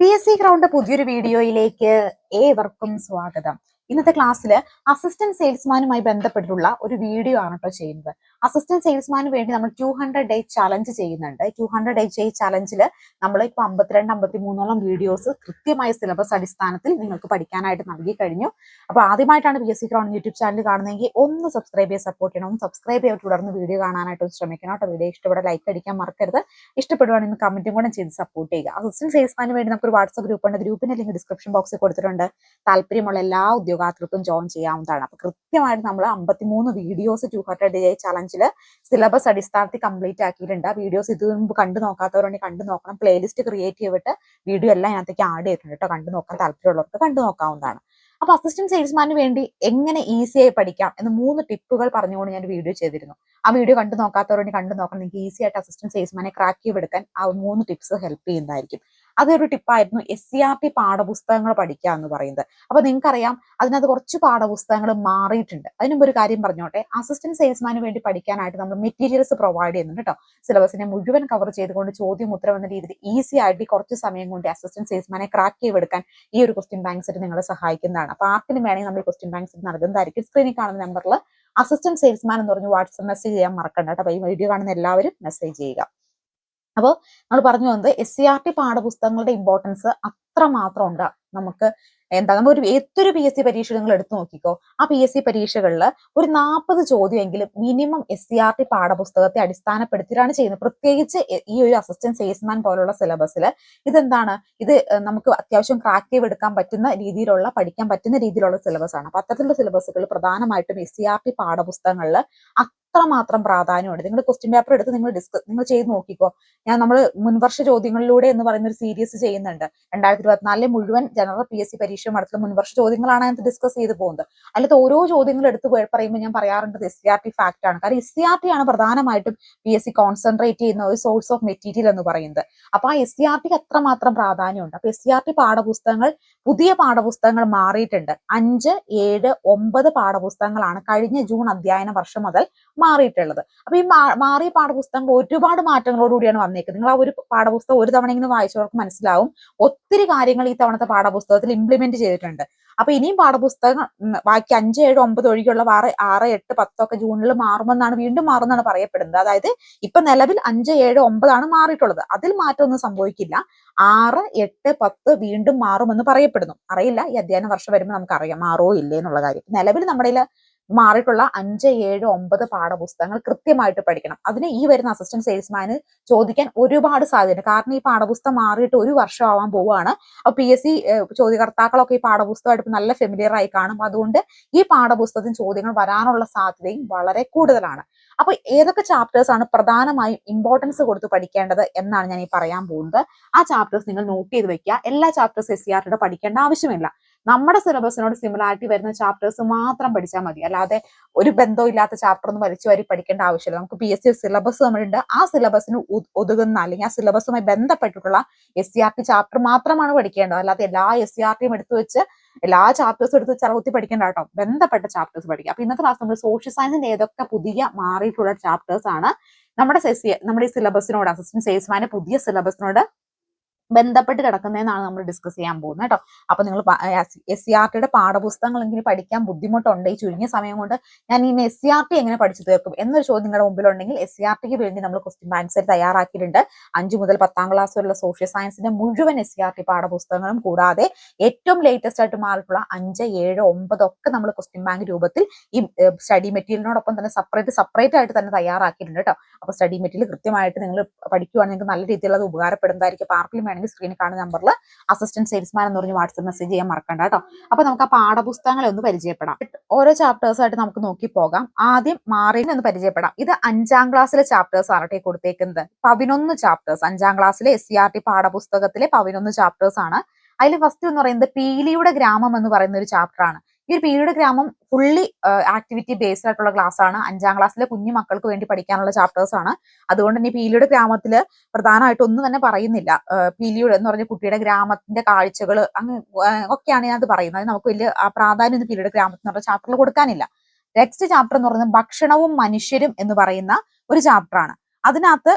P S C ground പുതിയൊരു വീഡിയോയിലേക്ക് ഏവർക്കും സ്വാഗതം. ഇന്നത്തെ ക്ലാസ്സിൽ അസിസ്റ്റന്റ് സെയിൽസ്മാനുമായി ബന്ധപ്പെട്ടിട്ടുള്ള ഒരു വീഡിയോ ആണ് കേട്ടോ ചെയ്യുന്നത്. അസിസ്റ്റന്റ് സെയിൽസ്മാന് വേണ്ടി നമ്മൾ ടു ഹൺഡ്രഡ് ഡേ ചലഞ്ച് ചെയ്യുന്നുണ്ട്. ടു ഹൺഡ്രഡ് ഡേ ചലഞ്ചിൽ നമ്മൾ ഇപ്പോൾ അമ്പത്തിരണ്ട് അമ്പത്തി മൂന്നോളം വീഡിയോസ് കൃത്യമായ സിലബസ് അടിസ്ഥാനത്തിൽ നിങ്ങൾക്ക് പഠിക്കാനായിട്ട് നൽകി കഴിഞ്ഞു. അപ്പോൾ ആദ്യമായിട്ടാണ് P S C ground YouTube channel കാണുന്നതെങ്കിൽ ഒന്ന് സബ്സ്ക്രൈബ് ചെയ്ത് സപ്പോർട്ട് ചെയ്യണം. ഒന്ന് സബ്സ്ക്രൈബ് ചെയ്ത് തുടർന്ന് വീഡിയോ കാണാനായിട്ട് ശ്രമിക്കണം കേട്ടോ. വീഡിയോ ഇഷ്ടപ്പെട്ട ലൈക്ക് അടിക്കാൻ മറക്കരുത്. ഇഷ്ടപ്പെടുവാണെങ്കിൽ കമന്റും കൂടെ ചെയ്ത് സപ്പോർട്ട് ചെയ്യുക. അസിസ്റ്റന്റ് സെയിൽസ്മാന് വേണ്ടി നമുക്ക് ഒരു വാട്സ്ആപ്പ് ഗ്രൂപ്പ് ഉണ്ട് ഗ്രൂപ്പിന്റെ ലിങ്ക് ഡിസ്ക്രിപ്ഷൻ ബോക്സിൽ കൊടുത്തിട്ടുണ്ട്. താല്പര്യമുള്ള എല്ലാ ഉദ്യോഗാർത്ഥികൾക്കും ജോയിൻ ചെയ്യാവുന്നതാണ്. അപ്പൊ കൃത്യമായിട്ട് നമ്മൾ അമ്പത്തിമൂന്ന് വീഡിയോസ് ടു ഹൺഡ്രഡ് ഡേ ചലഞ്ചിൽ സിലബസ് അടിസ്ഥാനത്തിൽ കംപ്ലീറ്റ് ആക്കിയിട്ടുണ്ട്. ആ വീഡിയോസ് ഇത് മുമ്പ് കണ്ടു നോക്കാത്തവരുണ്ടെങ്കിൽ കണ്ടു നോക്കണം. പ്ലേലിസ്റ്റ് ക്രിയേറ്റ് ചെയ്തിട്ട് വീഡിയോ എല്ലാം അതിനകത്തേക്ക് ആഡ് ചെയ്തിട്ടുണ്ട് കേട്ടോ കണ്ടു നോക്കാൻ താല്പര്യമുള്ളവർക്ക് കണ്ടു നോക്കാവുന്നതാണ്. അപ്പൊ അസിസ്റ്റന്റ് സെയിൽസ്മാന് വേണ്ടി എങ്ങനെ ഈസിയായി പഠിക്കാം എന്ന് മൂന്ന് ടിപ്പുകൾ പറഞ്ഞുകൊണ്ട് ഞാൻ വീഡിയോ ചെയ്തിരുന്നു. ആ വീഡിയോ കണ്ടു നോക്കാത്തവരുണ്ടെങ്കിൽ കണ്ടു നോക്കണം. നിങ്ങൾക്ക് ഈസി ആയിട്ട് അസിസ്റ്റന്റ് സെയിൽസ്മാനെ ക്രാക്ക് ചെയ്തെടുക്കാൻ ആ മൂന്ന് ടിപ്സ് ഹെൽപ്പ് ചെയ്യുന്നതായിരിക്കും. അതൊരു ടിപ്പായിരുന്നു എസ് സി ആർ ടി പാഠപുസ്തകങ്ങൾ പഠിക്കുക എന്ന് പറയുന്നത്. അപ്പൊ നിങ്ങൾക്കറിയാം അതിനകത്ത് കുറച്ച് പാഠപുസ്തകങ്ങൾ മാറിയിട്ടുണ്ട്. അതിനു മുമ്പ് ഒരു കാര്യം പറഞ്ഞോട്ടെ അസിസ്റ്റന്റ് സെയിൽസ്മാന് വേണ്ടി പഠിക്കാനായിട്ട് നമ്മൾ മെറ്റീരിയൽസ് പ്രൊവൈഡ് ചെയ്യുന്നുണ്ട് കേട്ടോ സിലബസിനെ മുഴുവൻ കവർ ചെയ്തുകൊണ്ട് ചോദ്യം ഉത്തരം എന്ന രീതിയിൽ ഈസി ആയിട്ട് കുറച്ച് സമയം കൊണ്ട് അസിസ്റ്റന്റ് സെയിൽസ്മാനെ ക്രാക്ക് ചെയ്തെടുക്കാൻ ഈ ഒരു ക്വസ്റ്റ്യൻ ബാങ്ക് സെറ്റ് നിങ്ങളെ സഹായിക്കുന്നതാണ്. അപ്പൊ ആർക്കിനും വേണമെങ്കിൽ നമ്മൾ ക്വസ്റ്റ്യൻ ബാങ്ക് സെറ്റ് നൽകുന്നതായിരിക്കും സ്ക്രീനിൽ കാണുന്ന നമ്പറിൽ അസിസ്റ്റന്റ് സെയിൽസ്മാൻ എന്ന് പറഞ്ഞ് വാട്സ്ആപ്പ് മെസ്സേജ് ചെയ്യാൻ മറക്കണ്ട കേട്ടോ ഈ വീഡിയോ കാണുന്ന എല്ലാവരും മെസ്സേജ് ചെയ്യുക. അപ്പോൾ നമ്മൾ പറഞ്ഞു വന്നത് എസ് സി ആർ ടി പാഠപുസ്തകങ്ങളുടെ ഇമ്പോർട്ടൻസ് അത്ര മാത്രം ഉണ്ട് നമുക്ക് എന്താ നമ്മൾ ഒരു ഏതൊരു പി എസ് സി പരീക്ഷ നിങ്ങൾ എടുത്തു നോക്കിക്കോ. ആ പി എസ് സി പരീക്ഷകളിൽ ഒരു നാൽപ്പത് ചോദ്യമെങ്കിലും minimum S C R T പാഠപുസ്തകത്തെ അടിസ്ഥാനപ്പെടുത്തിയിട്ടാണ് ചെയ്യുന്നത്. പ്രത്യേകിച്ച് ഈ ഒരു അസിസ്റ്റന്റ് സെയിൽസ്മാൻ പോലുള്ള സിലബസിൽ ഇതെന്താണ്? ഇത് നമുക്ക് അത്യാവശ്യം ക്രാക്ക് ചെയ്തെടുക്കാൻ പറ്റുന്ന രീതിയിലുള്ള പഠിക്കാൻ പറ്റുന്ന രീതിയിലുള്ള സിലബസ് ആണ്. അപ്പൊ അത്തരത്തിലുള്ള സിലബസുകൾ പ്രധാനമായിട്ടും എസ് സി ആർ ടി പാഠപുസ്തകങ്ങളിൽ അത്രമാത്രം പ്രാധാന്യമുണ്ട്. നിങ്ങൾ ക്വസ്റ്റ്യൻ പേപ്പർ എടുത്ത് നിങ്ങൾ ഡിസ്കസ് നിങ്ങൾ ചെയ്ത് നോക്കിക്കോ. ഞാൻ നമ്മൾ മുൻവർഷ ചോദ്യങ്ങളിലൂടെ എന്ന് പറയുന്ന ഒരു സീരീസ് ചെയ്യുന്നുണ്ട്. രണ്ടായിരത്തി ഇരുപത്തിനാലിലെ മുഴുവൻ ജനറൽ പി എസ് സി പരീക്ഷ നടത്തുന്ന മുൻവർഷ ചോദ്യങ്ങളാണ് അതിനകത്ത് ഡിസ്കസ് ചെയ്ത് പോകുന്നത്. അല്ലാതെ ഓരോ ചോദ്യങ്ങൾ എടുത്ത് പറയുമ്പോൾ ഞാൻ പറയാറുണ്ട് S C R T fact ആണ്. കാരണം എസ് സി ആർ ടി ആണ് പ്രധാനമായിട്ടും പി എസ് സി കോൺസെൻട്രേറ്റ് ചെയ്യുന്ന ഒരു സോഴ്സ് ഓഫ് മെറ്റീരിയൽ എന്ന് പറയുന്നത്. അപ്പൊ ആ എസ് സി ആർ ടിക്ക് അത്രമാത്രം പ്രാധാന്യമുണ്ട്? അപ്പൊ എസ് സി ആർ ടി പാഠപുസ്തകങ്ങൾ പുതിയ പാഠപുസ്തകങ്ങൾ മാറിയിട്ടുണ്ട്. അഞ്ച് ഏഴ് ഒമ്പത് പാഠപുസ്തകങ്ങളാണ് കഴിഞ്ഞ ജൂൺ അധ്യയന വർഷം മുതൽ മാറിയിട്ടുള്ളത്. അപ്പൊ ഈ മാറിയ പാഠപുസ്തകങ്ങൾ ഒരുപാട് മാറ്റങ്ങളോടുകൂടിയാണ് വന്നേക്കുന്നത്. നിങ്ങൾ ആ ഒരു പാഠപുസ്തകം ഒരു തവണ ഇങ്ങനെ വായിച്ചവർക്ക് മനസ്സിലാവും. ഒത്തിരി കാര്യങ്ങൾ ഈ തവണത്തെ പാഠപുസ്തകത്തിൽ ഇംപ്ലിമെന്റ് ചെയ്തിട്ടുണ്ട്. അപ്പൊ ഇനിയും പാഠപുസ്തകം ബാക്കി അഞ്ച് ഏഴ് ഒമ്പത് ഒഴികെയുള്ള ആറ് ആറ് എട്ട് പത്തൊക്കെ ജൂണിൽ മാറുമെന്നാണ് വീണ്ടും മാറുമെന്നാണ് പറയപ്പെടുന്നത്. അതായത് ഇപ്പൊ നിലവിൽ അഞ്ച് ഏഴ് ഒമ്പതാണ് മാറിയിട്ടുള്ളത്. അതിൽ മാറ്റമൊന്നും സംഭവിക്കില്ല. ആറ് എട്ട് പത്ത് വീണ്ടും മാറുമെന്ന് പറയപ്പെടുന്നു. അറിയില്ല. ഈ അധ്യയന വർഷം വരുമ്പോൾ നമുക്ക് അറിയാം മാറോ ഇല്ലേ എന്നുള്ള കാര്യം. നിലവിൽ നമ്മുടെ മാറിയിട്ടുള്ള അഞ്ച് ഏഴ് ഒമ്പത് പാഠപുസ്തകങ്ങൾ കൃത്യമായിട്ട് പഠിക്കണം. അതിന് ഈ വരുന്ന അസിസ്റ്റന്റ് സെയിൽസ്മാന് ചോദിക്കാൻ ഒരുപാട് സാധ്യതയുണ്ട്. കാരണം ഈ പാഠപുസ്തകം മാറിയിട്ട് ഒരു വർഷം ആവാൻ പോവുകയാണ്. അപ്പൊ പി എസ് സി ചോദ്യകർത്താക്കളൊക്കെ ഈ പാഠപുസ്തകമായിട്ട് നല്ല ഫെമിലിയർ ആയി കാണും. അതുകൊണ്ട് ഈ പാഠപുസ്തകത്തിന് ചോദ്യങ്ങൾ വരാനുള്ള സാധ്യതയും വളരെ കൂടുതലാണ്. അപ്പൊ ഏതൊക്കെ ചാപ്റ്റേഴ്സ് ആണ് പ്രധാനമായും ഇമ്പോർട്ടൻസ് കൊടുത്ത് പഠിക്കേണ്ടത് എന്നാണ് ഞാൻ ഈ പറയാൻ പോകുന്നത്. ആ ചാപ്റ്റേഴ്സ് നിങ്ങൾ നോട്ട് ചെയ്ത് വെക്കുക. എല്ലാ ചാപ്റ്റേഴ്സ് എസ് സി ആർ പഠിക്കേണ്ട ആവശ്യമില്ല. നമ്മുടെ സിലബസിനോട് സിമിലാരിറ്റി വരുന്ന ചാപ്റ്റേഴ്സ് മാത്രം പഠിച്ചാൽ മതി. അല്ലാതെ ഒരു ബന്ധവും ഇല്ലാത്ത ചാപ്റ്റർ ഒന്നും വലിച്ചു വാരി പഠിക്കേണ്ട ആവശ്യമില്ല. നമുക്ക് പി എസ് സി സിലബസ് നമ്മളുണ്ട് ആ സിലബസിന് ഒതുങ്ങുന്ന അല്ലെങ്കിൽ ആ സിലബസുമായി ബന്ധപ്പെട്ടിട്ടുള്ള S C R T chapter മാത്രമാണ് പഠിക്കേണ്ടത്. അല്ലാതെ എല്ലാ എസ് സി ആർ ടിയും എടുത്തു വെച്ച് എല്ലാ ചാപ്റ്റേഴ്സും എടുത്ത് ചറകുത്തി പഠിക്കേണ്ട കേട്ടോ. ബന്ധപ്പെട്ട ചാപ്റ്റേഴ്സ് പഠിക്കുക. അപ്പൊ ഇന്നത്തെ ക്ലാസ് നമ്മൾ സോഷ്യൽ സയൻസിന്റെ ഏതൊക്കെ പുതിയ മാറിയിട്ടുള്ള ചാപ്റ്റേഴ്സ് ആണ് നമ്മുടെ സെസ് നമ്മുടെ ഈ സിലബസിനോട് അസിസ്റ്റന്റ് സെയിൽസ്മാന്റെ പുതിയ സിലബസിനോട് ബന്ധപ്പെട്ട് കിടക്കുന്നതെന്നാണ് നമ്മൾ ഡിസ്കസ് ചെയ്യാൻ പോകുന്നത് കേട്ടോ. അപ്പൊ നിങ്ങൾ എസ് സി ആർ ടിയുടെ പാഠപുസ്തകങ്ങൾ എങ്കിലും പഠിക്കാൻ ബുദ്ധിമുട്ടുണ്ട്. ഈ ചുരുങ്ങിയ സമയം കൊണ്ട് ഞാൻ ഇനി എസ് സി ആർ ടി എങ്ങനെ പഠിച്ചു തീർക്കും എന്നൊരു ചോദ്യം നിങ്ങളുടെ മുമ്പിലുണ്ടെങ്കിൽ എസ് സി ആർ ടിക്ക് വേണ്ടി നമ്മൾ ക്വസ്റ്റ്യൻ ആൻസർ തയ്യാറാക്കിയിട്ടുണ്ട്. അഞ്ചു മുതൽ പത്താം ക്ലാസ് വരെയുള്ള സോഷ്യൽ സയൻസിന്റെ മുഴുവൻ എസ് സി ആർ ടി പാഠപുസ്തകങ്ങളും കൂടാതെ ഏറ്റവും ലേറ്റസ്റ്റ് ആയിട്ട് മാറിയിട്ടുള്ള അഞ്ച് ഏഴ് ഒമ്പത് ഒക്കെ നമ്മൾ ക്വസ്റ്റ്യൻ ബാങ്ക് രൂപത്തിൽ ഈ സ്റ്റഡി മെറ്റീരിയലിനോടൊപ്പം തന്നെ സെപ്പറേറ്റ് സെപ്പറേറ്റ് ആയിട്ട് തന്നെ തയ്യാറാക്കിയിട്ടുണ്ട് കേട്ടോ. അപ്പൊ സ്റ്റഡി മെറ്റീരിയൽ കൃത്യമായിട്ട് നിങ്ങൾ പഠിക്കുവാണെങ്കിൽ നിങ്ങൾക്ക് നല്ല രീതിയിലുള്ള ഉപകാരപ്പെടുന്നതായിരിക്കും. പാർക്കിലും ആർക്കെങ്കിലും വേണമെങ്കിൽ സ്ക്രീനിൽ കാണുന്ന നമ്പറിൽ അസിസ്റ്റന്റ് സെയിൽസ്മാൻ എന്ന് പറഞ്ഞ് വാട്സപ്പ് മെസ്സേജ് ചെയ്യാൻ മറക്കണ്ട കേട്ടോ. അപ്പൊ നമുക്ക് ആ പാഠപുസ്തകങ്ങളെ ഒന്ന് പരിചയപ്പെടാം. ഓരോ ചാപ്റ്റേഴ്സ് ആയിട്ട് നമുക്ക് നോക്കി പോകാം. ആദ്യം മാറിനെ ഒന്ന് പരിചയപ്പെടാം. ഇത് അഞ്ചാം ക്ലാസ്സിലെ ചാപ്റ്റേഴ്സ് ആണ് കേട്ടോ കൊടുത്തേക്കുന്നത്. പതിനൊന്ന് ചാപ്റ്റേഴ്സ് അഞ്ചാം ക്ലാസ്സിലെ എസ് സി ആർ ടി പാഠപുസ്തകത്തിലെ പതിനൊന്ന് ചാപ്റ്റേഴ്സ് ആണ്. അതിൽ ഫസ്റ്റ് എന്ന് പറയുന്നത് പീലിയുടെ ഗ്രാമം എന്ന് പറയുന്ന ഒരു ചാപ്റ്റർ ആണ്. ഈ ഒരു പീരീഡ് ഗ്രാമം ഫുള്ളി ആക്ടിവിറ്റി ബേസ്ഡ് ആയിട്ടുള്ള ക്ലാസ് ആണ്. അഞ്ചാം ക്ലാസ്സിലെ കുഞ്ഞു മക്കൾക്ക് വേണ്ടി പഠിക്കാനുള്ള ചാപ്റ്റേഴ്സ് ആണ്. അതുകൊണ്ട് തന്നെ പീലിയുടെ ഗ്രാമത്തിൽ പ്രധാനമായിട്ട് ഒന്നും തന്നെ പറയുന്നില്ല. പീലിയുടെ എന്ന് പറഞ്ഞ കുട്ടിയുടെ ഗ്രാമത്തിന്റെ കാഴ്ചകൾ അങ്ങ് ഒക്കെയാണ് അത് പറയുന്നത്. നമുക്ക് വലിയ പ്രാധാന്യം ഒന്നും പീലിയുടെ ഗ്രാമത്തിൽ പറഞ്ഞ ചാപ്റ്ററിൽ കൊടുക്കാനില്ല. നെക്സ്റ്റ് ചാപ്റ്റർ എന്ന് പറയുന്നത് ഭക്ഷണവും മനുഷ്യരും എന്ന് പറയുന്ന ഒരു ചാപ്റ്റർ ആണ്. അതിനകത്ത്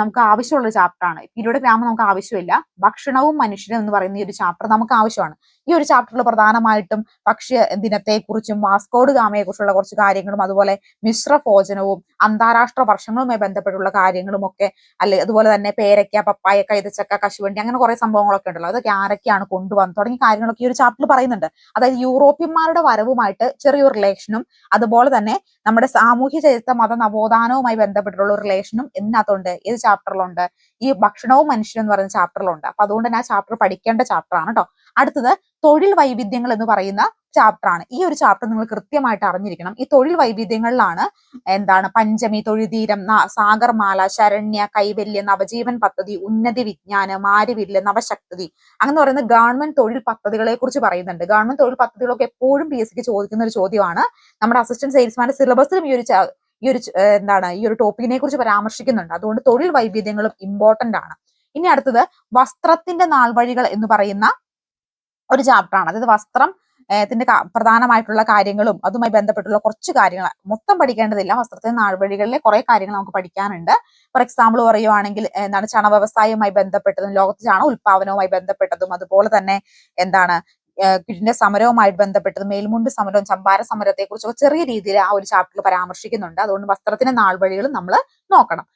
നമുക്ക് ആവശ്യമുള്ള ചാപ്റ്റർ ആണ്. പീരിയോഡിക് ഗ്രാമം നമുക്ക് ആവശ്യമില്ല. ഭക്ഷണവും മനുഷ്യനും എന്ന് പറയുന്ന ഈ ഒരു ചാപ്റ്റർ നമുക്ക് ആവശ്യമാണ്. ഈ ഒരു ചാപ്റ്ററിൽ പ്രധാനമായിട്ടും ഭക്ഷ്യ ദിനത്തെക്കുറിച്ചും വാസ്കോഡ് ഗാമയെ കുറിച്ചുള്ള കുറച്ച് കാര്യങ്ങളും അതുപോലെ മിശ്ര ഭോജനവും അന്താരാഷ്ട്ര വർഷങ്ങളുമായി ബന്ധപ്പെട്ടുള്ള കാര്യങ്ങളും ഒക്കെ അല്ലെ അതുപോലെ തന്നെ പേരയ്ക്ക പപ്പായ കൈതച്ചക്ക കശുവണ്ടി അങ്ങനെ കുറെ സംഭവങ്ങളൊക്കെ ഉണ്ടല്ലോ. അതൊക്കെ ആരൊക്കെയാണ് കൊണ്ടുവന്നത്? തുടങ്ങിയ കാര്യങ്ങളൊക്കെ ഈ ഒരു ചാപ്റ്ററിൽ പറയുന്നുണ്ട്. അതായത് യൂറോപ്യന്മാരുടെ വരവുമായിട്ട് ചെറിയൊരു റിലേഷനും അതുപോലെ തന്നെ നമ്മുടെ സാമൂഹ്യ ചരിത്ര മത നവോത്ഥാനവുമായി ബന്ധപ്പെട്ടുള്ള ഒരു റിലേഷനും ഇതിനകത്തുണ്ട് ഏത് ചാപ്റ്ററിലുണ്ട് ഈ ഭക്ഷണവും മനുഷ്യനും എന്ന് പറയുന്ന ചാപ്റ്ററിലുണ്ട് അപ്പൊ അതുകൊണ്ട് തന്നെ ആ ചാപ്റ്റർ പഠിക്കേണ്ട ചാപ്റ്റർ ആണ് കേട്ടോ അടുത്തത് തൊഴിൽ വൈവിധ്യങ്ങൾ എന്ന് പറയുന്ന ചാപ്റ്റർ ആണ്. ഈ ഒരു ചാപ്റ്റർ നിങ്ങൾ കൃത്യമായിട്ട് അറിഞ്ഞിരിക്കണം. ഈ തൊഴിൽ വൈവിധ്യങ്ങളിലാണ് എന്താണ് പഞ്ചമി തൊഴുതീരം സാഗർമാല ശരണ്യ കൈവല്യ നവജീവൻ പദ്ധതി ഉന്നതി വിജ്ഞാനം മാരിവില്ല നവശക്തി അങ്ങനെ പറയുന്ന ഗവൺമെന്റ് തൊഴിൽ പദ്ധതികളെ കുറിച്ച് പറയുന്നുണ്ട്. ഗവൺമെന്റ് തൊഴിൽ പദ്ധതികളൊക്കെ എപ്പോഴും പി എസ് ചോദിക്കുന്ന ഒരു ചോദ്യമാണ്. നമ്മുടെ അസിസ്റ്റന്റ് സെയിൽസ്മാന്റെ സിലബസിലും ഈ ഒരു ഈ ഒരു എന്താണ് ഈ ഒരു ടോപ്പിക്കിനെ കുറിച്ച് പരാമർശിക്കുന്നുണ്ട്. അതുകൊണ്ട് തൊഴിൽ വൈവിധ്യങ്ങളും ഇമ്പോർട്ടന്റ് ആണ്. ഇനി അടുത്തത് വസ്ത്രത്തിന്റെ നാൾവഴികൾ എന്ന് പറയുന്ന ഒരു ചാപ്റ്റർ ആണ്. അതായത് വസ്ത്രം ത്തിന്റെ പ്രധാനമായിട്ടുള്ള കാര്യങ്ങളും അതുമായി ബന്ധപ്പെട്ടുള്ള കുറച്ച് കാര്യങ്ങൾ. മൊത്തം പഠിക്കേണ്ടതില്ല. വസ്ത്രത്തിന്റെ നാൾവഴികളിലെ കുറെ കാര്യങ്ങൾ നമുക്ക് പഠിക്കാനുണ്ട്. ഫോർ എക്സാമ്പിൾ പറയുവാണെങ്കിൽ എന്താണ് ചണ വ്യവസായവുമായി ബന്ധപ്പെട്ടതും ലോകത്ത് ചണ ഉൽപാദനവുമായി ബന്ധപ്പെട്ടതും അതുപോലെ തന്നെ എന്താണ് കിഴിന്റെ സമരവുമായി ബന്ധപ്പെട്ടത് മേൽമുണ്ട് സമരവും ചമ്പാര സമരത്തെ കുറിച്ചൊക്കെ ചെറിയ രീതിയിൽ ആ ഒരു ചാപ്റ്ററിൽ പരാമർശിക്കുന്നുണ്ട്. അതുകൊണ്ട് വസ്ത്രത്തിന്റെ നാൾവഴികളും നമ്മൾ നോക്കണം.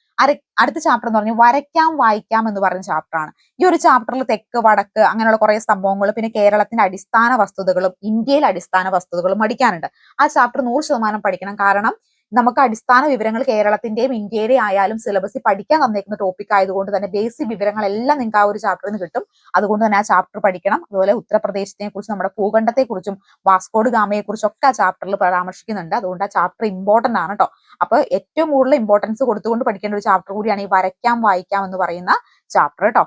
അടുത്ത ചാപ്റ്റർ എന്ന് പറഞ്ഞാൽ വരയ്ക്കാം വായിക്കാം എന്ന് പറഞ്ഞ ചാപ്റ്ററാണ് ഈ ഒരു ചാപ്റ്ററിൽ തെക്ക് വടക്ക് അങ്ങനെയുള്ള കുറെ സംഭവങ്ങൾ പിന്നെ കേരളത്തിന്റെ അടിസ്ഥാന വസ്തുതകളും ഇന്ത്യയിലെ അടിസ്ഥാന വസ്തുതകളും പഠിക്കാനുണ്ട്. ആ ചാപ്റ്റർ നൂറ് ശതമാനം പഠിക്കണം. കാരണം നമുക്ക് അടിസ്ഥാന വിവരങ്ങൾ കേരളത്തിന്റെയും ഇന്ത്യയിലെയും ആയാലും സിലബസിൽ പഠിക്കാൻ തന്നേക്കുന്ന ടോപ്പിക് ആയതുകൊണ്ട് തന്നെ ബേസിക് വിവരങ്ങളെല്ലാം നിങ്ങൾക്ക് ആ ഒരു ചാപ്റ്ററിൽ നിന്ന് കിട്ടും. അതുകൊണ്ട് തന്നെ ആ ചാപ്റ്റർ പഠിക്കണം. അതുപോലെ ഉത്തർപ്രദേശിനെ കുറിച്ച് നമ്മുടെ ഭൂഖണ്ഡത്തെ കുറിച്ചും വാസ്കോഡ് ഗാമയെ കുറിച്ചും ഒക്കെ ആ ചാപ്റ്ററിൽ പരാമർശിക്കുന്നുണ്ട്. അതുകൊണ്ട് ആ ചാപ്റ്റർ ഇമ്പോർട്ടന്റ് ആണ് കേട്ടോ അപ്പൊ ഏറ്റവും കൂടുതൽ ഇമ്പോർട്ടൻസ് കൊടുത്തുകൊണ്ട് പഠിക്കേണ്ട ഒരു ചാപ്റ്റർ കൂടിയാണ് ഈ വരയ്ക്കാം വായിക്കാം എന്ന് പറയുന്ന ചാപ്റ്റർ കേട്ടോ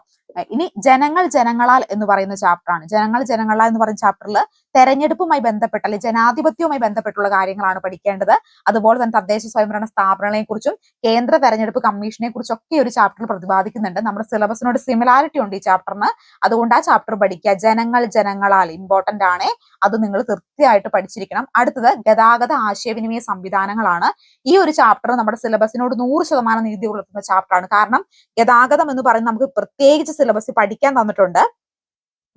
ഇനി ജനങ്ങൾ ജനങ്ങളാൽ എന്ന് പറയുന്ന ചാപ്റ്ററാണ് ജനങ്ങൾ ജനങ്ങളാൽ എന്ന് പറയുന്ന ചാപ്റ്ററിൽ തെരഞ്ഞെടുപ്പുമായി ബന്ധപ്പെട്ട അല്ലെങ്കിൽ ജനാധിപത്യവുമായി ബന്ധപ്പെട്ടുള്ള കാര്യങ്ങളാണ് പഠിക്കേണ്ടത്. അതുപോലെ തന്നെ തദ്ദേശ സ്വയംഭരണ സ്ഥാപനങ്ങളെ കുറിച്ചും കേന്ദ്ര തെരഞ്ഞെടുപ്പ് കമ്മീഷനെ കുറിച്ചും ഒക്കെ ഒരു ചാപ്റ്ററിൽ പ്രതിപാദിക്കുന്നുണ്ട്. നമ്മുടെ സിലബസിനോട് സിമിലാരിറ്റി ഉണ്ട് ഈ ചാപ്റ്ററിന് അതുകൊണ്ട് ആ ചാപ്റ്റർ പഠിക്കുക. ജനങ്ങൾ ജനങ്ങളാൽ ഇമ്പോർട്ടന്റ് ആണ്. അത് നിങ്ങൾ തീർച്ചയായിട്ട് പഠിച്ചിരിക്കണം. അടുത്തത് ഗതാഗത ആശയവിനിമയ സംവിധാനങ്ങളാണ്. ഈ ഒരു ചാപ്റ്റർ നമ്മുടെ സിലബസിനോട് നൂറ് ശതമാനം നീതി പുലർത്തുന്ന ചാപ്റ്റർ ആണ്. കാരണം ഗതാഗതം എന്ന് പറയുന്നത് നമുക്ക് പ്രത്യേകിച്ച് സിലബസിൽ പഠിക്കാൻ തന്നിട്ടുണ്ട്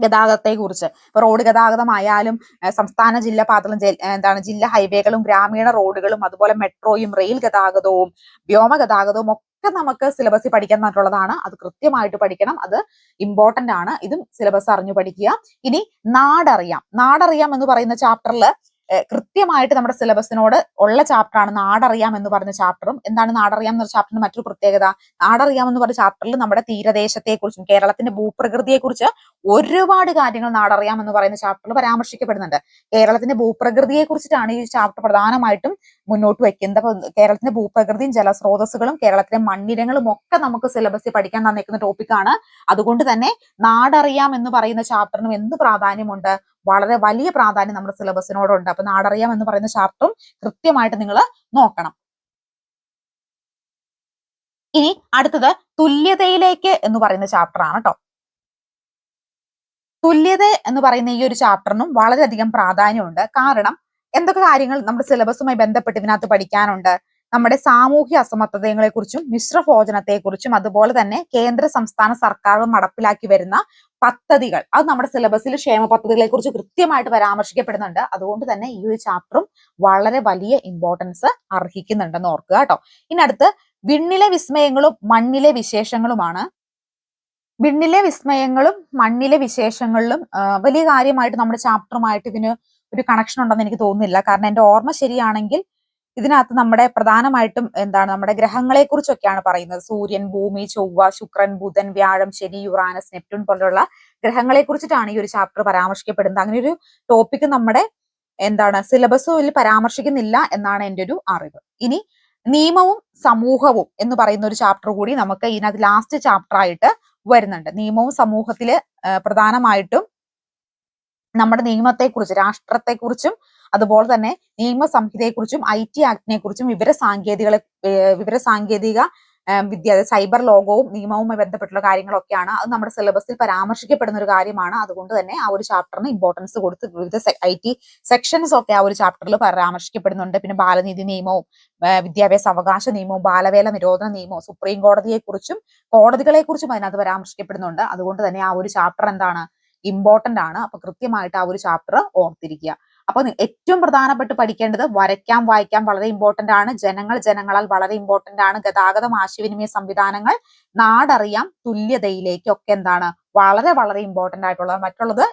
ഗതാഗതത്തെ കുറിച്ച്. ഇപ്പൊ റോഡ് ഗതാഗതമായാലും സംസ്ഥാന ജില്ലാ പാതകളും എന്താണ് ജില്ലാ ഹൈവേകളും ഗ്രാമീണ റോഡുകളും അതുപോലെ മെട്രോയും റെയിൽ ഗതാഗതവും വ്യോമ ഗതാഗതവും ഒക്കെ നമുക്ക് സിലബസിൽ പഠിക്കാൻ തന്നിട്ടുള്ളതാണ്. അത് കൃത്യമായിട്ട് പഠിക്കണം. അത് ഇമ്പോർട്ടന്റ് ആണ്. ഇതും സിലബസ് അറിഞ്ഞു പഠിക്കുക. ഇനി നാടറിയാം. നാടറിയാം എന്ന് പറയുന്ന ചാപ്റ്ററിൽ കൃത്യമായിട്ട് നമ്മുടെ സിലബസിനോട് ഉള്ള ചാപ്റ്ററാണ് നാടറിയാം എന്ന് പറഞ്ഞ ചാപ്റ്ററും. എന്താണ് നാടറിയാം എന്ന ചാപ്റ്ററിന് മറ്റൊരു പ്രത്യേകത? നാടറിയാം എന്ന് പറഞ്ഞ ചാപ്റ്ററിൽ നമ്മുടെ തീരദേശത്തെ കുറിച്ചും കേരളത്തിന്റെ ഭൂപ്രകൃതിയെക്കുറിച്ച് ഒരുപാട് കാര്യങ്ങൾ നാടറിയാം എന്ന് പറയുന്ന ചാപ്റ്ററിൽ പരാമർശിക്കപ്പെടുന്നുണ്ട്. കേരളത്തിന്റെ ഭൂപ്രകൃതിയെ കുറിച്ചിട്ടാണ് ഈ ചാപ്റ്റർ പ്രധാനമായിട്ടും മുന്നോട്ട് വെക്കുന്നത്. അപ്പൊ കേരളത്തിന്റെ ഭൂപ്രകൃതിയും ജലസ്രോതസ്സുകളും കേരളത്തിലെ മണ്ണിരങ്ങളും ഒക്കെ നമുക്ക് സിലബസിൽ പഠിക്കാൻ തന്നിരിക്കുന്ന ടോപ്പിക്കാണ്. അതുകൊണ്ട് തന്നെ നാടറിയാം എന്ന് പറയുന്ന ചാപ്റ്ററിനും എന്ത് പ്രാധാന്യമുണ്ട്? വളരെ വലിയ പ്രാധാന്യം നമ്മുടെ സിലബസിനോടുണ്ട്. അപ്പൊ നാടറിയാം എന്ന് പറയുന്ന ചാപ്റ്ററും കൃത്യമായിട്ട് നിങ്ങൾ നോക്കണം. ഇനി അടുത്തത് തുല്യതയിലേക്ക് എന്ന് പറയുന്ന ചാപ്റ്റർ ആണ് കേട്ടോ തുല്യത എന്ന് പറയുന്ന ഈ ഒരു ചാപ്റ്ററിനും വളരെയധികം പ്രാധാന്യമുണ്ട്. കാരണം എന്തൊക്കെ കാര്യങ്ങൾ നമ്മുടെ സിലബസുമായി ബന്ധപ്പെട്ട് ഇതിനകത്ത് പഠിക്കാനുണ്ട്? നമ്മുടെ സാമൂഹ്യ അസമത്വതകളെക്കുറിച്ചും കുറിച്ചും മിശ്രഭോജനത്തെ കുറിച്ചും അതുപോലെ തന്നെ കേന്ദ്ര സംസ്ഥാന സർക്കാരുകൾ നടപ്പിലാക്കി വരുന്ന പദ്ധതികൾ. അത് നമ്മുടെ സിലബസിൽ ക്ഷേമ പദ്ധതികളെ കുറിച്ച് കൃത്യമായിട്ട് പരാമർശിക്കപ്പെടുന്നുണ്ട്. അതുകൊണ്ട് തന്നെ ഈ ഒരു ചാപ്റ്ററും വളരെ വലിയ ഇമ്പോർട്ടൻസ് അർഹിക്കുന്നുണ്ടെന്ന് ഓർക്കുക കേട്ടോ. ഇനി അടുത്ത് വിണ്ണിലെ വിസ്മയങ്ങളും മണ്ണിലെ വിശേഷങ്ങളുമാണ്. വിണ്ണിലെ വിസ്മയങ്ങളും മണ്ണിലെ വിശേഷങ്ങളിലും വലിയ കാര്യമായിട്ട് നമ്മുടെ ചാപ്റ്ററുമായിട്ട് ഇതിന് ഒരു കണക്ഷൻ ഉണ്ടെന്ന് എനിക്ക് തോന്നുന്നില്ല. കാരണം എന്റെ ഓർമ്മ ശരിയാണെങ്കിൽ ഇതിനകത്ത് നമ്മുടെ പ്രധാനമായിട്ടും എന്താണ് നമ്മുടെ ഗ്രഹങ്ങളെ കുറിച്ചൊക്കെയാണ് പറയുന്നത്. സൂര്യൻ ഭൂമി ചൊവ്വ ശുക്രൻ ബുധൻ വ്യാഴം ശനി യുറാനസ് നെപ്റ്റ്യൂൺ പോലുള്ള ഗ്രഹങ്ങളെ കുറിച്ചിട്ടാണ് ഈ ഒരു ചാപ്റ്റർ പരാമർശിക്കപ്പെടുന്നത്. അങ്ങനെ ഒരു ടോപ്പിക് നമ്മുടെ എന്താണ് സിലബസിൽ പരാമർശിക്കുന്നില്ല എന്നാണ് എന്റെ ഒരു അറിവ്. ഇനി നിയമവും സമൂഹവും എന്ന് പറയുന്ന ഒരു ചാപ്റ്റർ കൂടി നമുക്ക് ഇതിനകത്ത് ലാസ്റ്റ് ചാപ്റ്റർ ആയിട്ട് വരുന്നുണ്ട്. നിയമവും സമൂഹത്തിൽ പ്രധാനമായിട്ടും നമ്മുടെ നിയമത്തെക്കുറിച്ച് രാഷ്ട്രത്തെക്കുറിച്ചും അതുപോലെ തന്നെ നിയമ സംഹിതയെക്കുറിച്ചും ഐ ടി ആക്ടിനെ കുറിച്ചും വിവര സാങ്കേതികളെ വിവര സാങ്കേതിക വിദ്യ സൈബർ ലോകവും നിയമവുമായി ബന്ധപ്പെട്ടുള്ള കാര്യങ്ങളൊക്കെയാണ്. അത് നമ്മുടെ സിലബസിൽ പരാമർശിക്കപ്പെടുന്ന ഒരു കാര്യമാണ്. അതുകൊണ്ട് തന്നെ ആ ഒരു ചാപ്റ്ററിന് ഇമ്പോർട്ടൻസ് കൊടുത്ത് വിവിധ ഐ ടി സെക്ഷൻസ് ഒക്കെ ആ ഒരു ചാപ്റ്ററിൽ പരാമർശിക്കപ്പെടുന്നുണ്ട്. പിന്നെ ബാലനീതി നിയമവും വിദ്യാഭ്യാസ അവകാശ നിയമവും ബാലവേല നിരോധന നിയമവും സുപ്രീം കോടതിയെക്കുറിച്ചും കോടതികളെക്കുറിച്ചും കോടതികളെ കുറിച്ചും അതിനകത്ത് പരാമർശിക്കപ്പെടുന്നുണ്ട്. അതുകൊണ്ട് തന്നെ ആ ഒരു ചാപ്റ്റർ എന്താണ്? ഇമ്പോർട്ടന്റ് ആണ്. അപ്പൊ കൃത്യമായിട്ട് ആ ഒരു ചാപ്റ്റർ ഓർത്തിരിക്കുക. അപ്പൊ ഏറ്റവും പ്രധാനപ്പെട്ട് പഠിക്കേണ്ടത് വരയ്ക്കാം വായിക്കാം വളരെ ഇമ്പോർട്ടന്റ് ആണ്. ജനങ്ങൾ ജനങ്ങളാൽ വളരെ ഇമ്പോർട്ടന്റ് ആണ്. ഗതാഗതം ആശയവിനിമയ സംവിധാനങ്ങൾ നാടറിയാം തുല്യതയിലേക്ക് ഒക്കെ എന്താണ് വളരെ വളരെ ഇമ്പോർട്ടന്റ് ആയിട്ടുള്ളത്. മറ്റുള്ളത്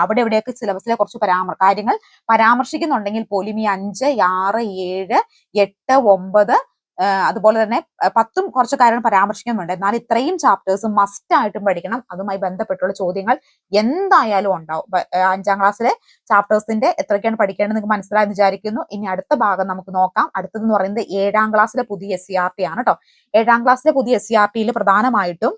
അവിടെ ഇവിടെയൊക്കെ സിലബസിലെ കുറച്ച് പരാമർ കാര്യങ്ങൾ പരാമർശിക്കുന്നുണ്ടെങ്കിൽ പോലും ഈ അഞ്ച് ആറ് ഏഴ് എട്ട് ഒമ്പത് അതുപോലെ തന്നെ പത്തും കുറച്ച് കാര്യങ്ങൾ പരാമർശിക്കുന്നുണ്ട്. എന്നാൽ ഇത്രയും ചാപ്റ്റേഴ്സ് മസ്റ്റ് ആയിട്ടും പഠിക്കണം. അതുമായി ബന്ധപ്പെട്ടുള്ള ചോദ്യങ്ങൾ എന്തായാലും ഉണ്ടാവും. അഞ്ചാം ക്ലാസ്സിലെ ചാപ്റ്റേഴ്സിന്റെ എത്രയൊക്കെയാണ് പഠിക്കേണ്ടത് നിങ്ങൾക്ക് മനസ്സിലായെന്ന് വിചാരിക്കുന്നു. ഇനി അടുത്ത ഭാഗം നമുക്ക് നോക്കാം. അടുത്തതെന്ന് പറയുന്നത് ഏഴാം ക്ലാസ്സിലെ പുതിയ എസ് സി ആർ ടി ആണ് കേട്ടോ ഏഴാം ക്ലാസ്സിലെ പുതിയ എസ് സി ആർ ടിയിൽ പ്രധാനമായിട്ടും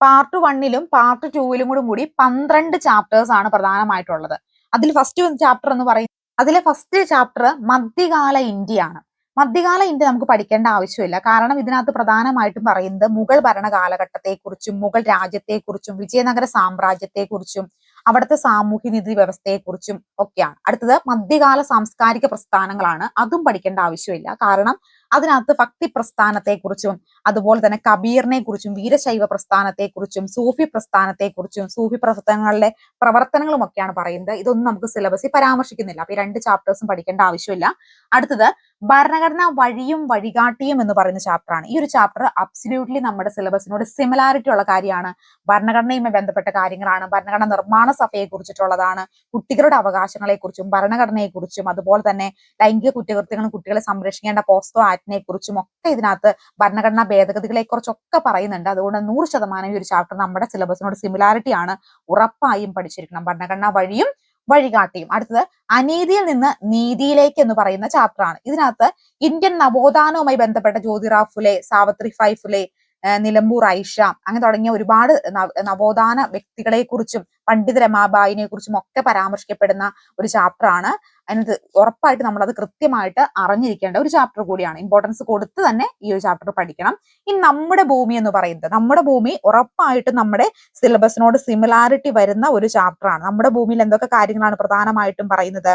പാർട്ട് വണ്ണിലും പാർട്ട് ടൂവിലും കൂടി കൂടി പന്ത്രണ്ട് ചാപ്റ്റേഴ്സ് ആണ് പ്രധാനമായിട്ടുള്ളത്. അതിൽ ഫസ്റ്റ് ചാപ്റ്റർ എന്ന് പറയുന്നത് അതിലെ ഫസ്റ്റ് ചാപ്റ്റർ മധ്യകാല ഇന്ത്യയാണ്. മധ്യകാല ഇന്ത്യ നമുക്ക് പഠിക്കേണ്ട ആവശ്യമില്ല. കാരണം ഇതിനകത്ത് പ്രധാനമായിട്ടും പറയുന്നത് മുഗൾ ഭരണ കാലഘട്ടത്തെക്കുറിച്ചും മുഗൾ രാജ്യത്തെക്കുറിച്ചും വിജയനഗര സാമ്രാജ്യത്തെക്കുറിച്ചും അവിടുത്തെ സാമൂഹ്യ നീതി വ്യവസ്ഥയെക്കുറിച്ചും ഒക്കെയാണ്. അടുത്തത് മധ്യകാല സാംസ്കാരിക പ്രസ്ഥാനങ്ങളാണ്. അതും പഠിക്കേണ്ട ആവശ്യമില്ല. കാരണം അതിനകത്ത് ഭക്തി പ്രസ്ഥാനത്തെക്കുറിച്ചും അതുപോലെ തന്നെ കബീറിനെ കുറിച്ചും വീരശൈവ പ്രസ്ഥാനത്തെക്കുറിച്ചും സൂഫി പ്രസ്ഥാനത്തെക്കുറിച്ചും സൂഫി പ്രസ്ഥാനങ്ങളുടെ പ്രവർത്തനങ്ങളും ഒക്കെയാണ് പറയുന്നത്. ഇതൊന്നും നമുക്ക് സിലബസിൽ പരാമർശിക്കുന്നില്ല. അപ്പൊ ഈ രണ്ട് ചാപ്റ്റേഴ്സും പഠിക്കേണ്ട ആവശ്യമില്ല. അടുത്തത് ഭരണഘടന വഴിയും വഴികാട്ടിയും എന്ന് പറയുന്ന ചാപ്റ്ററാണ് ഈ ഒരു ചാപ്റ്റർ അബ്സല്യൂട്ട്ലി നമ്മുടെ സിലബസിനോട് സിമിലാരിറ്റി ഉള്ള കാര്യമാണ്. ഭരണഘടനയുമായി ബന്ധപ്പെട്ട കാര്യങ്ങളാണ്. ഭരണഘടന നിർമ്മാണ സഭയെ കുറിച്ചിട്ടുള്ളതാണ്. കുട്ടികളുടെ അവകാശങ്ങളെക്കുറിച്ചും കുറിച്ചും ഭരണഘടനയെ കുറിച്ചും അതുപോലെ തന്നെ ലൈംഗിക കുറ്റകൃത്യങ്ങളും കുട്ടികളെ സംരക്ഷിക്കേണ്ട പോസ്റ്റോ ആക്ടിനെ കുറിച്ചും ഒക്കെ ഇതിനകത്ത് ഭരണഘടനാ ഭേദഗതികളെ കുറിച്ചൊക്കെ പറയുന്നുണ്ട്. അതുകൊണ്ട് നൂറ് ശതമാനം ഈ ഒരു ചാപ്റ്റർ നമ്മുടെ സിലബസിനോട് സിമിലാരിറ്റി ആണ്. ഉറപ്പായും പഠിച്ചിരിക്കണം. ഭരണഘടന വഴിയും വഴികാട്ടിയും. അടുത്തത് അനീതിയിൽ നിന്ന് നീതിയിലേക്ക് എന്ന് പറയുന്ന ചാപ്റ്റർ ആണ്. ഇതിനകത്ത് ഇന്ത്യൻ നവോത്ഥാനവുമായി ബന്ധപ്പെട്ട ജ്യോതിറാവ് ഫുലെ സാവിത്രി ഫായ് ഫുലെ ഏഹ് നിലമ്പൂർ ഐഷ അങ്ങനെ തുടങ്ങിയ ഒരുപാട് നവോത്ഥാന വ്യക്തികളെ കുറിച്ചും പണ്ഡിത രമാബായിനെ കുറിച്ചും ഒക്കെ പരാമർശിക്കപ്പെടുന്ന ഒരു ചാപ്റ്റർ ആണ്. അതിനകത്ത് ഉറപ്പായിട്ട് നമ്മൾ അത് കൃത്യമായിട്ട് അറിഞ്ഞിരിക്കേണ്ട ഒരു ചാപ്റ്റർ കൂടിയാണ്. ഇമ്പോർട്ടൻസ് കൊടുത്ത് തന്നെ ഈ ഒരു ചാപ്റ്റർ പഠിക്കണം. ഇനി നമ്മുടെ ഭൂമി എന്ന് പറയുന്നത് നമ്മുടെ ഭൂമി ഉറപ്പായിട്ടും നമ്മുടെ സിലബസിനോട് സിമിലാരിറ്റി വരുന്ന ഒരു ചാപ്റ്റർ ആണ്. നമ്മുടെ ഭൂമിയിൽ എന്തൊക്കെ കാര്യങ്ങളാണ് പ്രധാനമായിട്ടും പറയുന്നത്?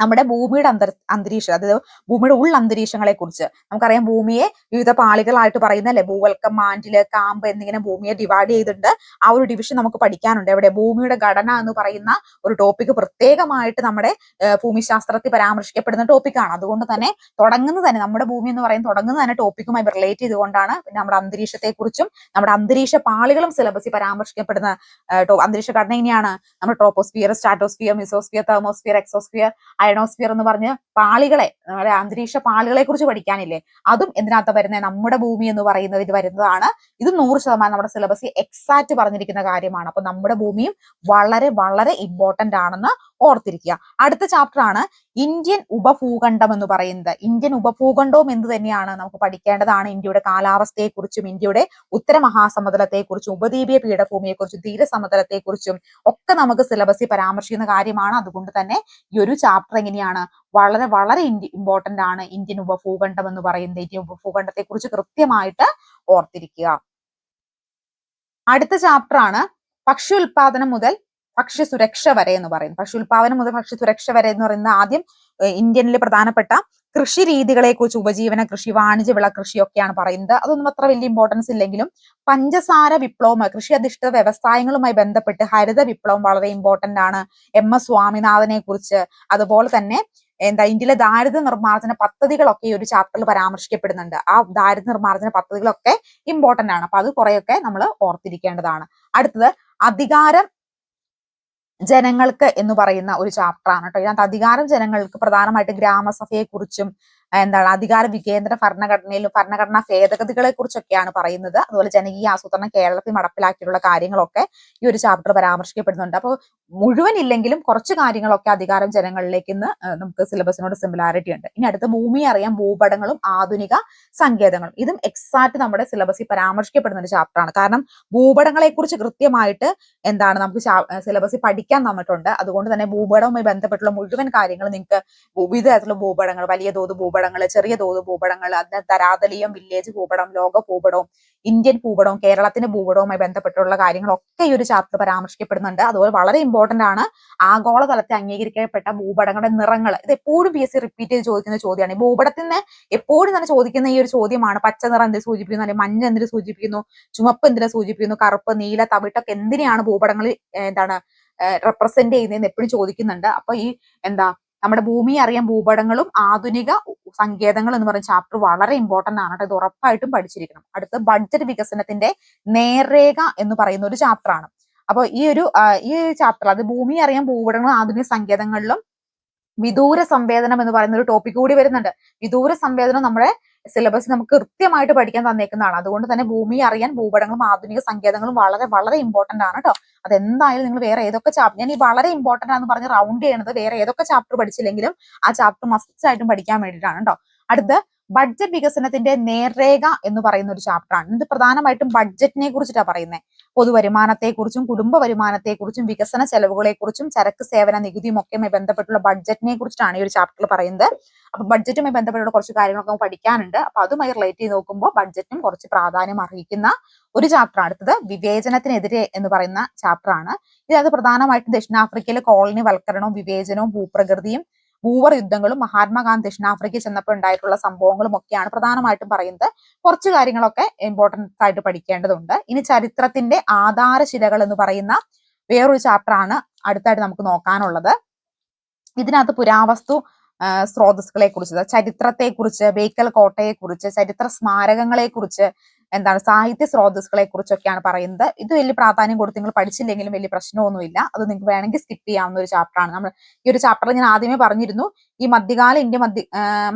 നമ്മുടെ ഭൂമിയുടെ അന്തർ അന്തരീക്ഷം അതായത് ഭൂമിയുടെ ഉള്ള അന്തരീക്ഷങ്ങളെ കുറിച്ച് നമുക്കറിയാം ഭൂമിയെ വിവിധ പാളികളായിട്ട് പറയുന്നല്ലേ ഭൂവൽക്കം മാൻഡിൽ കാമ്പ് എന്നിങ്ങനെ ഭൂമിയെ ഡിവൈഡ് ചെയ്തിട്ടുണ്ട് ആ ഒരു ഡിവിഷൻ നമുക്ക് പഠിക്കാനുണ്ട്. എവിടെ? ഭൂമിയുടെ ഘടന എന്ന് പറയുന്ന ഒരു ടോപ്പിക് പ്രത്യേകമായിട്ട് നമ്മുടെ ഭൂമിശാസ്ത്രത്തിൽ പരാമർശിക്കപ്പെടുന്ന ടോപ്പിക്കാണ് അതുകൊണ്ട് തന്നെ തുടങ്ങുന്നത് തന്നെ നമ്മുടെ ഭൂമി എന്ന് പറയുന്നത് തുടങ്ങുന്നത് തന്നെ ടോപ്പിക്കുമായി റിലേറ്റ് ചെയ്തുകൊണ്ടാണ് പിന്നെ നമ്മുടെ അന്തരീക്ഷത്തെക്കുറിച്ചും നമ്മുടെ അന്തരീക്ഷ പാളികളും സിലബസിൽ പരാമർശിക്കപ്പെടുന്ന അന്തരീക്ഷ ഘടന എങ്ങനെയാണ് നമ്മുടെ troposphere stratosphere mesosphere thermosphere exosphere ionosphere എന്ന് പറഞ്ഞ് പാളികളെ നമ്മുടെ അന്തരീക്ഷ പാളികളെ കുറിച്ച് പഠിക്കാനില്ലേ? അതും എന്തിനകത്ത് വരുന്നത് നമ്മുടെ ഭൂമി എന്ന് പറയുന്നത് ഇത് വരുന്നതാണ്. ഇത് നൂറ് ശതമാനം നമ്മുടെ സിലബസിൽ എക്സാക്ട് പറഞ്ഞിരിക്കുന്ന കാര്യമാണ്. അപ്പൊ നമ്മുടെ ഭൂമിയും വളരെ വളരെ ഇമ്പോർട്ടന്റ് ആണെന്ന് ഓർത്തിരിക്കുക. അടുത്ത ചാപ്റ്റർ ആണ് ഇന്ത്യൻ ഉപഭൂഖണ്ഡം എന്ന് പറയുന്നത്. ഇന്ത്യൻ ഉപഭൂഖണ്ഡവും എന്ത് തന്നെയാണ്? നമുക്ക് പഠിക്കേണ്ടതാണ് ഇന്ത്യയുടെ കാലാവസ്ഥയെക്കുറിച്ചും ഇന്ത്യയുടെ ഉത്തര മഹാസമുദ്രത്തെക്കുറിച്ചും ഉപദ്വീപീയ പീഠഭൂമിയെക്കുറിച്ചും തീരസമുദ്രത്തെക്കുറിച്ചും ഒക്കെ നമുക്ക് സിലബസിൽ പരാമർശിക്കുന്ന കാര്യമാണ്. അതുകൊണ്ട് തന്നെ ഈ ഒരു ചാപ്റ്റർ എങ്ങനെയാണ്? വളരെ വളരെ ഇമ്പോർട്ടന്റ് ആണ് ഇന്ത്യൻ ഉപഭൂഖണ്ഡം എന്ന് പറയുന്നത്. ഇന്ത്യൻ ഉപഭൂഖണ്ഡത്തെക്കുറിച്ച് കൃത്യമായിട്ട് ഓർത്തിരിക്കുക. അടുത്ത ചാപ്റ്റർ ആണ് ഭക്ഷ്യ ഉൽപാദനം മുതൽ ഭക്ഷ്യ സുരക്ഷ വരെ എന്ന് പറയുന്നത് ഭക്ഷ്യ ഉൽപാദനം മുതൽ ഭക്ഷ്യ സുരക്ഷ വരെ എന്ന് പറയുന്നത് ആദ്യം ഇന്ത്യനിലെ പ്രധാനപ്പെട്ട കൃഷി രീതികളെ കുറിച്ച് ഉപജീവന കൃഷി വാണിജ്യ വിള കൃഷി ഒക്കെയാണ് പറയുന്നത്. അതൊന്നും അത്ര വലിയ ഇമ്പോർട്ടൻസ് ഇല്ലെങ്കിലും പഞ്ചസാര വിപ്ലവം കൃഷി അധിഷ്ഠിത വ്യവസായങ്ങളുമായി ബന്ധപ്പെട്ട് ഹരിത വിപ്ലവം വളരെ ഇമ്പോർട്ടന്റ് ആണ്. എം. എസ്. സ്വാമിനാഥനെ കുറിച്ച് അതുപോലെ തന്നെ എന്താ ഇന്ത്യയിലെ ദാരിദ്ര്യ നിർമ്മാർജന പദ്ധതികളൊക്കെ ഈ ഒരു ചാപ്റ്ററിൽ പരാമർശിക്കപ്പെടുന്നുണ്ട്. ആ ദാരിദ്ര്യ നിർമ്മാർജന പദ്ധതികളൊക്കെ ഇമ്പോർട്ടന്റ് ആണ്. അപ്പൊ അത് കുറെയൊക്കെ നമ്മൾ ഓർത്തിരിക്കേണ്ടതാണ്. അടുത്തത് അധികാരം ജനങ്ങൾക്ക് എന്ന് പറയുന്ന ഒരു ചാപ്റ്ററാണ് കേട്ടോ ഇതിനകത്ത് അധികാരം ജനങ്ങൾക്ക് പ്രധാനമായിട്ട് ഗ്രാമസഭയെ കുറിച്ചും എന്താണ് അധികാര വികേന്ദ്ര ഭരണഘടനയിലും ഭരണഘടനാ ഭേദഗതികളെ കുറിച്ചൊക്കെയാണ് പറയുന്നത്. അതുപോലെ ജനകീയ ആസൂത്രണം കേരളത്തിൽ നടപ്പിലാക്കിയിട്ടുള്ള കാര്യങ്ങളൊക്കെ ഈ ഒരു ചാപ്റ്റർ പരാമർശിക്കപ്പെടുന്നുണ്ട്. അപ്പോൾ മുഴുവൻ ഇല്ലെങ്കിലും കുറച്ച് കാര്യങ്ങളൊക്കെ അധികാരം ജനങ്ങളിലേക്ക് ഇന്ന് നമുക്ക് സിലബസിനോട് സിമിലാരിറ്റി ഉണ്ട്. ഇനി അടുത്ത ഭൂമി അറിയാം ഭൂപടങ്ങളും ആധുനിക സങ്കേതങ്ങളും. ഇതും എക്സാക്ട് നമ്മുടെ സിലബസിൽ പരാമർശിക്കപ്പെടുന്ന ഒരു ചാപ്റ്റർ ആണ്. കാരണം ഭൂപടങ്ങളെ കുറിച്ച് കൃത്യമായിട്ട് എന്താണ് നമുക്ക് സിലബസിൽ പഠിക്കാൻ തന്നിട്ടുണ്ട്. അതുകൊണ്ട് തന്നെ ഭൂപടവുമായി ബന്ധപ്പെട്ടുള്ള മുഴുവൻ കാര്യങ്ങൾ നിങ്ങൾക്ക് വിവിധ തരത്തിലുള്ള ഭൂപടങ്ങൾ വലിയ തോത് ഭൂപടങ്ങൾ ഭൂപടങ്ങൾ ചെറിയ തോത് ഭൂപടങ്ങൾ അതിന് തരാതലിയം വില്ലേജ് ഭൂപടം ലോക ഭൂപടവും ഇന്ത്യൻ ഭൂപടവും കേരളത്തിന്റെ ഭൂപടവുമായി ബന്ധപ്പെട്ടുള്ള കാര്യങ്ങളൊക്കെ ഈ ഒരു ചാപ്റ്റർ പരാമർശിക്കപ്പെടുന്നുണ്ട്. അതുപോലെ വളരെ ഇമ്പോർട്ടന്റ് ആണ് ആഗോളതലത്തിൽ അംഗീകരിക്കപ്പെട്ട ഭൂപടങ്ങളുടെ നിറങ്ങൾ ഇത് എപ്പോഴും പി എസ് സി റിപ്പീറ്റ് ചെയ്ത് ചോദിക്കുന്ന ചോദ്യമാണ്. ഭൂപടത്തിൽ നിന്ന് എപ്പോഴും തന്നെ ചോദിക്കുന്ന ഈ ഒരു ചോദ്യമാണ്. പച്ച നിറം എന്തിനെ സൂചിപ്പിക്കുന്നു? അല്ലെങ്കിൽ മഞ്ഞ എന്തിനു സൂചിപ്പിക്കുന്നു? ചുമപ്പ് എന്തിനെ സൂചിപ്പിക്കുന്നു? കറുപ്പ് നീല തവിട്ടൊക്കെ എന്തിനെയാണ് ഭൂപടങ്ങളിൽ ഏർ എന്താണ് റെപ്രസെന്റ് ചെയ്യുന്നതെന്ന് എപ്പോഴും ചോദിക്കുന്നുണ്ട്. അപ്പൊ ഈ എന്താ നമ്മുടെ ഭൂമിയെ അറിയാൻ ഭൂപടങ്ങളും ആധുനിക സങ്കേതങ്ങൾ എന്ന് പറയുന്ന ചാപ്റ്റർ വളരെ ഇമ്പോർട്ടന്റ് ആണ് കേട്ടോ. ഇത് ഉറപ്പായിട്ടും പഠിച്ചിരിക്കണം. അടുത്ത ബഡ്ജറ്റ് വികസനത്തിന്റെ നേർരേഖ എന്ന് പറയുന്ന ഒരു ചാപ്റ്റർ ആണ്. അപ്പൊ ഈ ഒരു ഈ ചാപ്റ്റർ അത് ഭൂമി അറിയാൻ ഭൂപടങ്ങളും ആധുനിക സങ്കേതങ്ങളിലും വിദൂര സംവേദനം എന്ന് പറയുന്ന ഒരു ടോപ്പിക് കൂടി വരുന്നുണ്ട്. വിദൂര സംവേദനം നമ്മുടെ സിലബസ് നമുക്ക് കൃത്യമായിട്ട് പഠിക്കാൻ തന്നേക്കുന്നതാണ്. അതുകൊണ്ട് തന്നെ ഭൂമി അറിയാൻ ഭൂപടങ്ങളും ആധുനിക സങ്കേതങ്ങളും വളരെ വളരെ ഇമ്പോർട്ടന്റ് ആണ് കേട്ടോ അതെന്തായാലും നിങ്ങൾ വേറെ ഏതൊക്കെ ചാപ്റ്റർ ഞാൻ ഈ വളരെ ഇമ്പോർട്ടന്റ് ആണെന്ന് പറഞ്ഞ് റൗണ്ട് ചെയ്യണത് വേറെ ഏതൊക്കെ ചാപ്റ്റർ പഠിച്ചില്ലെങ്കിലും ആ ചാപ്റ്റർ മസ്റ്റ് ആയിട്ടും പഠിക്കാൻ വേണ്ടിയിട്ടാണ് കേട്ടോ അടുത്ത് ബഡ്ജറ്റ് വികസനത്തിന്റെ നേർരേഖ എന്ന് പറയുന്ന ഒരു ചാപ്റ്ററാണ് ഇത് പ്രധാനമായിട്ടും ബഡ്ജറ്റിനെ കുറിച്ചിട്ടാണ് പറയുന്നത് പൊതുവരുമാനത്തെക്കുറിച്ചും കുടുംബ വരുമാനത്തെക്കുറിച്ചും വികസന ചെലവുകളെക്കുറിച്ചും ചരക്ക് സേവന നികുതിയും ഒക്കെയുമായി ബന്ധപ്പെട്ടുള്ള ബഡ്ജറ്റിനെ കുറിച്ചിട്ടാണ് ഈ ഒരു ചാപ്റ്ററിൽ പറയുന്നത്. അപ്പൊ ബഡ്ജറ്റുമായി ബന്ധപ്പെട്ടുള്ള കുറച്ച് കാര്യങ്ങളൊക്കെ പഠിക്കാനുണ്ട്. അപ്പൊ അതുമായി റിലേറ്റ് ചെയ്ത് നോക്കുമ്പോൾ ബഡ്ജറ്റിനും കുറച്ച് പ്രാധാന്യം അർഹിക്കുന്ന ഒരു ചാപ്റ്റർ അടുത്തത് വിവേചനത്തിനെതിരെ എന്ന് പറയുന്ന ചാപ്റ്ററാണ് ഇതിനകത്ത് പ്രധാനമായിട്ടും ദക്ഷിണാഫ്രിക്കയിലെ കോളനി വൽക്കരണവും വിവേചനവും ഭൂപ്രകൃതിയും ഭൂവർ യുദ്ധങ്ങളും മഹാത്മാഗാന്ധി ദക്ഷിണാഫ്രിക്കയിൽ ചെന്നപ്പോൾ ഉണ്ടായിട്ടുള്ള സംഭവങ്ങളും ഒക്കെയാണ് പ്രധാനമായിട്ടും പറയുന്നത്. കുറച്ച് കാര്യങ്ങളൊക്കെ ഇമ്പോർട്ടൻസ് ആയിട്ട് പഠിക്കേണ്ടതുണ്ട്. ഇനി ചരിത്രത്തിന്റെ ആധാരശിലകൾ എന്ന് പറയുന്ന വേറൊരു ചാപ്റ്റർ ആണ് അടുത്തായിട്ട് നമുക്ക് നോക്കാനുള്ളത്. ഇതിനകത്ത് പുരാവസ്തു സ്രോതസ്സുകളെ കുറിച്ച് ചരിത്രത്തെ കുറിച്ച് ബേക്കൽ കോട്ടയെ കുറിച്ച് ചരിത്ര സ്മാരകങ്ങളെ കുറിച്ച് എന്താണ് സാഹിത്യ സ്രോതസ്സുകളെ കുറിച്ചൊക്കെയാണ് പറയുന്നത്. ഇത് വലിയ പ്രാധാന്യം കൊടുത്ത് നിങ്ങൾ പഠിച്ചില്ലെങ്കിലും വലിയ പ്രശ്നമൊന്നുമില്ല. അത് നിങ്ങൾക്ക് വേണമെങ്കിൽ സ്കിപ്പ് ചെയ്യാവുന്ന ഒരു ചാപ്റ്ററാണ് നമ്മൾ ഈ ഒരു ചാപ്റ്ററിൽ ഞാൻ ആദ്യമേ പറഞ്ഞിരുന്നു ഈ മധ്യകാല ഇന്ത്യ മധ്യ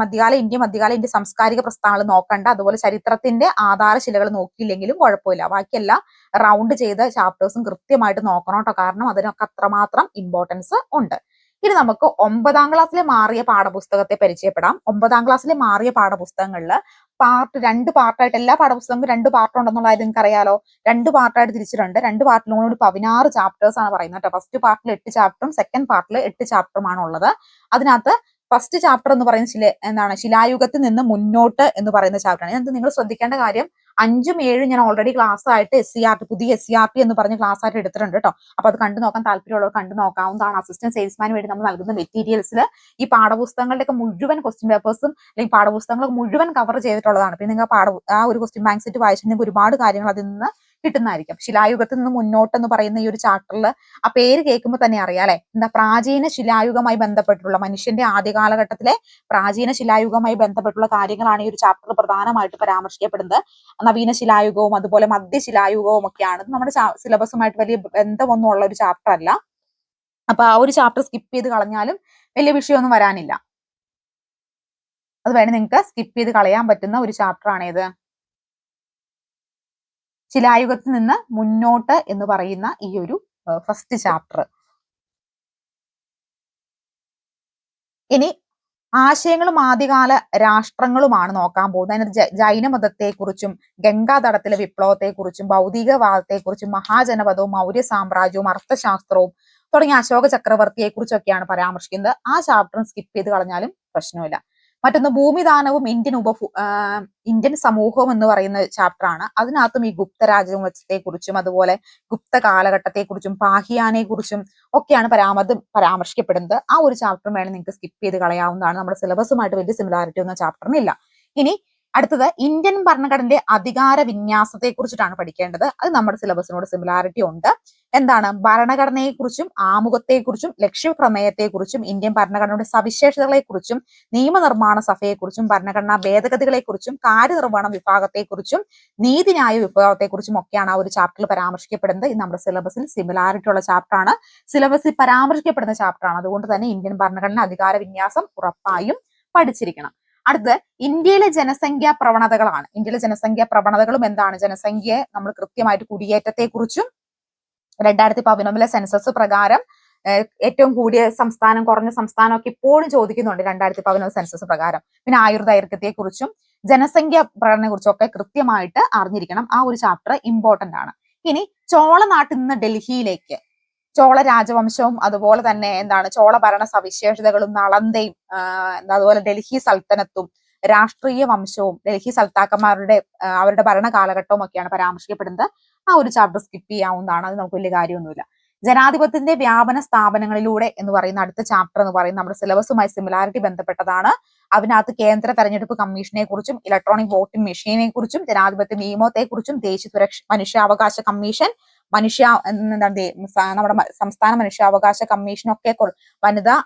മധ്യകാല ഇന്ത്യ മധ്യകാല ഇന്ത്യ സാംസ്കാരിക പ്രസ്ഥാനങ്ങൾ നോക്കണ്ട. അതുപോലെ ചരിത്രത്തിന്റെ ആധാരശിലകൾ നോക്കിയില്ലെങ്കിലും കുഴപ്പമില്ല. ബാക്കിയെല്ലാം റൗണ്ട് ചെയ്ത ചാപ്റ്റേഴ്സും കൃത്യമായിട്ട് നോക്കണം കേട്ടോ. കാരണം അതിനൊക്കെ അത്രമാത്രം ഇമ്പോർട്ടൻസ് ഉണ്ട്. ഇനി നമുക്ക് ഒമ്പതാം ക്ലാസ്സിലെ മാറിയ പാഠപുസ്തകത്തെ പരിചയപ്പെടാം. ഒമ്പതാം ക്ലാസ്സിലെ മാറിയ പാഠപുസ്തകങ്ങളിൽ പാർട്ട് രണ്ട് പാർട്ടായിട്ട് എല്ലാ പാഠപുസ്തകങ്ങൾക്കും രണ്ട് പാർട്ട് ഉണ്ടെന്നുള്ള കാര്യം നിങ്ങൾക്ക് അറിയാലോ. രണ്ട് പാർട്ടായിട്ട് തിരിച്ചിട്ടുണ്ട്. രണ്ട് പാർട്ടിലും കൂടി പതിനാറ് ചാപ്റ്റേഴ്സ് ആണ് പറയുന്നത് കേട്ടോ. ഫസ്റ്റ് പാർട്ടിൽ എട്ട് ചാപ്റ്ററും സെക്കൻഡ് പാർട്ടിൽ എട്ട് ചാപ്റ്ററുമാണ് ഉള്ളത്. അതിനകത്ത് ഫസ്റ്റ് ചാപ്റ്റർ എന്ന് പറയുന്ന ശില എന്താണ്? ശിലായുഗത്തിൽ നിന്ന് മുന്നോട്ട് എന്ന് പറയുന്ന ചാപ്റ്ററാണ് ഇതിനകത്ത് നിങ്ങൾ ശ്രദ്ധിക്കേണ്ട കാര്യം അഞ്ചും ഏഴും ഞാൻ ഓൾറെഡി ക്ലാസ് ആയിട്ട് എസ് സി ആർ ടി പുതിയ എസ് സി ആർ ടി എന്ന് പറഞ്ഞ ക്ലാസ് ആയിട്ട് എടുത്തിട്ടുണ്ട് കേട്ടോ അപ്പൊ അത് കണ്ടു നോക്കാൻ താല്പര്യമുള്ളവർ കണ്ടു നോക്കാവുന്നതാണ്. അസിസ്റ്റന്റ് സെയിൽസ്മാൻ വേണ്ടി നമ്മൾ നൽകുന്ന മെറ്റീരിയൽസിൽ ഈ പാഠപുസ്തകങ്ങളുടെ ഒക്കെ മുഴുവൻ ക്വസ്റ്റ്യൻ പേപ്പേഴ്സും അല്ലെങ്കിൽ പാഠപുസ്തകങ്ങൾ മുഴുവൻ കവർ ചെയ്തിട്ടുള്ളതാണ്. പിന്നെ നിങ്ങൾ പാഠ ആ ഒരു ക്വസ്റ്റ്യൻ ബാങ്ക് സെറ്റ് വായിച്ചിട്ടുണ്ടെങ്കിൽ ഒരുപാട് കാര്യങ്ങൾ അതിൽ നിന്ന് കിട്ടുന്നതായിരിക്കും. ശിലായുഗത്തിൽ നിന്ന് മുന്നോട്ട് എന്ന് പറയുന്ന ഈ ഒരു ചാപ്റ്ററിൽ ആ പേര് കേൾക്കുമ്പോൾ തന്നെ അറിയാം അല്ലെ? എന്താ പ്രാചീന ശിലായുഗമായി ബന്ധപ്പെട്ടുള്ള മനുഷ്യന്റെ ആദ്യ കാലഘട്ടത്തിലെ പ്രാചീന ശിലായുഗമായി ബന്ധപ്പെട്ടുള്ള കാര്യങ്ങളാണ് ഈ ഒരു ചാപ്റ്ററിൽ പ്രധാനമായിട്ട് പരാമർശിക്കപ്പെടുന്നത്. നവീന ശിലായുഗവും അതുപോലെ മധ്യ മധ്യശിലായുഗവും ഒക്കെയാണ്. നമ്മുടെ സിലബസുമായിട്ട് വലിയ ബന്ധമൊന്നും ഉള്ള ഒരു ചാപ്റ്റർ അല്ല. അപ്പൊ ആ ഒരു ചാപ്റ്റർ സ്കിപ്പ് ചെയ്ത് കളഞ്ഞാലും വലിയ വിഷയമൊന്നും വരാനില്ല. അത് വേണേൽ നിങ്ങൾക്ക് സ്കിപ്പ് ചെയ്ത് കളയാൻ പറ്റുന്ന ഒരു ചാപ്റ്റർ ആണ് ഇത് ശിലായുഗത്തിൽ നിന്ന് മുന്നോട്ട് എന്ന് പറയുന്ന ഈ ഒരു ഫസ്റ്റ് ചാപ്റ്റർ ഇനി ആശയങ്ങളും ആദ്യകാല രാഷ്ട്രങ്ങളുമാണ് നോക്കാൻ പോകുന്നത്. ജ- ജൈനമതത്തെക്കുറിച്ചും ഗംഗാതടത്തിലെ വിപ്ലവത്തെക്കുറിച്ചും ഭൗതികവാദത്തെക്കുറിച്ചും മഹാജനപദവും മൗര്യ സാമ്രാജ്യവും അർത്ഥശാസ്ത്രവും തുടങ്ങിയ അശോക ചക്രവർത്തിയെക്കുറിച്ചൊക്കെയാണ് പരാമർശിക്കുന്നത്. ആ ചാപ്റ്ററും സ്കിപ്പ് ചെയ്ത് കളഞ്ഞാലും പ്രശ്നമില്ല. മറ്റൊന്ന് ഭൂമിദാനവും ഇന്ത്യൻ ഉപഭു ഇന്ത്യൻ സമൂഹവും എന്ന് പറയുന്ന ചാപ്റ്ററാണ് അതിനകത്തും ഈ ഗുപ്ത രാജവംശത്തെ കുറിച്ചും അതുപോലെ ഗുപ്ത കാലഘട്ടത്തെ കുറിച്ചും പാഹിയാനെ കുറിച്ചും ഒക്കെയാണ് പരാമത് പരാമർശിക്കപ്പെടുന്നത്. ആ ഒരു ചാപ്റ്ററും വേണം നിങ്ങൾക്ക് സ്കിപ്പ് ചെയ്ത് കളയാവുന്നതാണ്. നമ്മുടെ സിലബസുമായിട്ട് വലിയ സിമിലാരിറ്റി ഒന്നും ചാപ്റ്ററിനില്ല ഇനി അടുത്തത് ഇന്ത്യൻ ഭരണഘടനയുടെ അധികാര വിന്യാസത്തെ കുറിച്ചിട്ടാണ് പഠിക്കേണ്ടത്. അത് നമ്മുടെ സിലബസിനോട് സിമിലാരിറ്റി ഉണ്ട്. എന്താണ്? ഭരണഘടനയെക്കുറിച്ചും ആമുഖത്തെക്കുറിച്ചും ലക്ഷ്യപ്രമേയത്തെക്കുറിച്ചും ഇന്ത്യൻ ഭരണഘടനയുടെ സവിശേഷതകളെക്കുറിച്ചും നിയമനിർമ്മാണ സഭയെക്കുറിച്ചും ഭരണഘടനാ ഭേദഗതികളെക്കുറിച്ചും കാര്യനിർവഹണ വിഭാഗത്തെക്കുറിച്ചും നീതിന്യായ വിഭാഗത്തെക്കുറിച്ചും ഒക്കെയാണ് ആ ഒരു ചാപ്റ്ററിൽ പരാമർശിക്കപ്പെടുന്നത്. ഇത് നമ്മുടെ സിലബസിൽ സിമിലാരിറ്റി ഉള്ള ചാപ്റ്ററാണ് സിലബസിൽ പരാമർശിക്കപ്പെടുന്ന ചാപ്റ്ററാണ് അതുകൊണ്ട് തന്നെ ഇന്ത്യൻ ഭരണഘടന അധികാര വിന്യാസം ഉറപ്പായും പഠിച്ചിരിക്കണം. അടുത്ത് ഇന്ത്യയിലെ ജനസംഖ്യാ പ്രവണതകളാണ്. ഇന്ത്യയിലെ ജനസംഖ്യാ പ്രവണതകളും എന്താണ്? ജനസംഖ്യയെ നമ്മൾ കൃത്യമായിട്ട് കുടിയേറ്റത്തെക്കുറിച്ചും രണ്ടായിരത്തി പതിനൊന്നിലെ സെൻസസ് പ്രകാരം ഏറ്റവും കൂടിയ സംസ്ഥാനം കുറഞ്ഞ സംസ്ഥാനം ഒക്കെ ഇപ്പോഴും ചോദിക്കുന്നുണ്ട് രണ്ടായിരത്തി പതിനൊന്ന് സെൻസസ് പ്രകാരം. പിന്നെ ആയുർദൈർഘ്യത്തെ കുറിച്ചും ജനസംഖ്യ പ്രകടനെ കുറിച്ചും ഒക്കെ കൃത്യമായിട്ട് അറിഞ്ഞിരിക്കണം. ആ ഒരു ചാപ്റ്റർ ഇമ്പോർട്ടന്റ് ആണ്. ഇനി ചോള നാട്ടിൽ നിന്ന് ഡൽഹിയിലേക്ക്. ചോള രാജവംശവും അതുപോലെ തന്നെ എന്താണ് ചോള ഭരണ സവിശേഷതകളും നളന്തയും അതുപോലെ ഡൽഹി സൽത്തനത്തും രാഷ്ട്രീയ വംശവും ഡൽഹി സൽത്താക്കന്മാരുടെ അവരുടെ ഭരണ കാലഘട്ടവും ഒക്കെയാണ് പരാമർശിക്കപ്പെടുന്നത്. ആ ഒരു ചാപ്റ്റർ സ്കിപ്പ് ചെയ്യാവുന്നതാണ്. അത് നമുക്ക് വലിയ കാര്യമൊന്നുമില്ല. ജനാധിപത്യത്തിന്റെ വ്യാപന സ്ഥാപനങ്ങളിലൂടെ എന്ന് പറയുന്ന അടുത്ത ചാപ്റ്റർ എന്ന് പറയുന്നത് നമ്മുടെ സിലബസുമായി സിമിലാരിറ്റി ബന്ധപ്പെട്ടതാണ്. അതിനകത്ത് കേന്ദ്ര തെരഞ്ഞെടുപ്പ് കമ്മീഷനെ കുറിച്ചും ഇലക്ട്രോണിക് വോട്ടിംഗ് മെഷീനെ കുറിച്ചും ജനാധിപത്യ നിയമത്തെ കുറിച്ചും ദേശീയ സുരക്ഷ മനുഷ്യാവകാശ കമ്മീഷൻ മനുഷ്യ നമ്മുടെ സംസ്ഥാന മനുഷ്യാവകാശ കമ്മീഷനൊക്കെ വനിതാ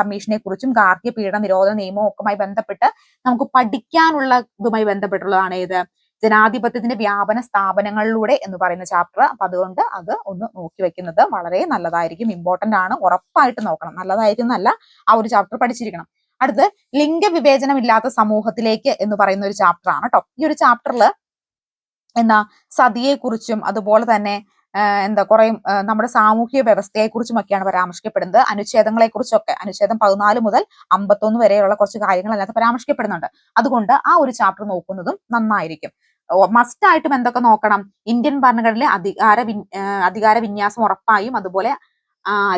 കമ്മീഷനെ കുറിച്ചും ഗാർഹിക പീഡന നിരോധന നിയമവും ഒക്കെയുമായി ബന്ധപ്പെട്ട് നമുക്ക് പഠിക്കാനുള്ള ഇതുമായി ബന്ധപ്പെട്ടുള്ളതാണ് ഏത് ജനാധിപത്യത്തിന്റെ വ്യാപന സ്ഥാപനങ്ങളിലൂടെ എന്ന് പറയുന്ന ചാപ്റ്റർ അപ്പൊ അതുകൊണ്ട് അത് ഒന്ന് നോക്കി വെക്കുന്നത് വളരെ നല്ലതായിരിക്കും. ഇമ്പോർട്ടന്റ് ആണ്. ഉറപ്പായിട്ട് നോക്കണം. നല്ലതായിരിക്കും എന്നല്ല ആ ഒരു ചാപ്റ്റർ പഠിച്ചിരിക്കണം. അടുത്ത് ലിംഗവിവേചനം ഇല്ലാത്ത സമൂഹത്തിലേക്ക് എന്ന് പറയുന്ന ഒരു ചാപ്റ്റർ ആണ് കേട്ടോ ഈ ഒരു ചാപ്റ്ററിൽ എന്താ സതിയെ കുറിച്ചും അതുപോലെ തന്നെ എന്താ കുറെ നമ്മുടെ സാമൂഹിക വ്യവസ്ഥയെ കുറിച്ചും ഒക്കെയാണ് പരാമർശിക്കപ്പെടുന്നത്. അനുച്ഛേദങ്ങളെ കുറിച്ചൊക്കെ. അനുച്ഛേദം പതിനാല് മുതൽ അമ്പത്തൊന്ന് വരെയുള്ള കുറച്ച് കാര്യങ്ങൾ അതിനകത്ത് പരാമർശിക്കപ്പെടുന്നുണ്ട്. അതുകൊണ്ട് ആ ഒരു ചാപ്റ്റർ നോക്കുന്നതും നന്നായിരിക്കും. മസ്റ്റ് ആയിട്ടും എന്തൊക്കെ നോക്കണം? ഇന്ത്യൻ ഭരണഘടനയിലെ അധികാര അധികാര വിന്യാസം ഉറപ്പായും അതുപോലെ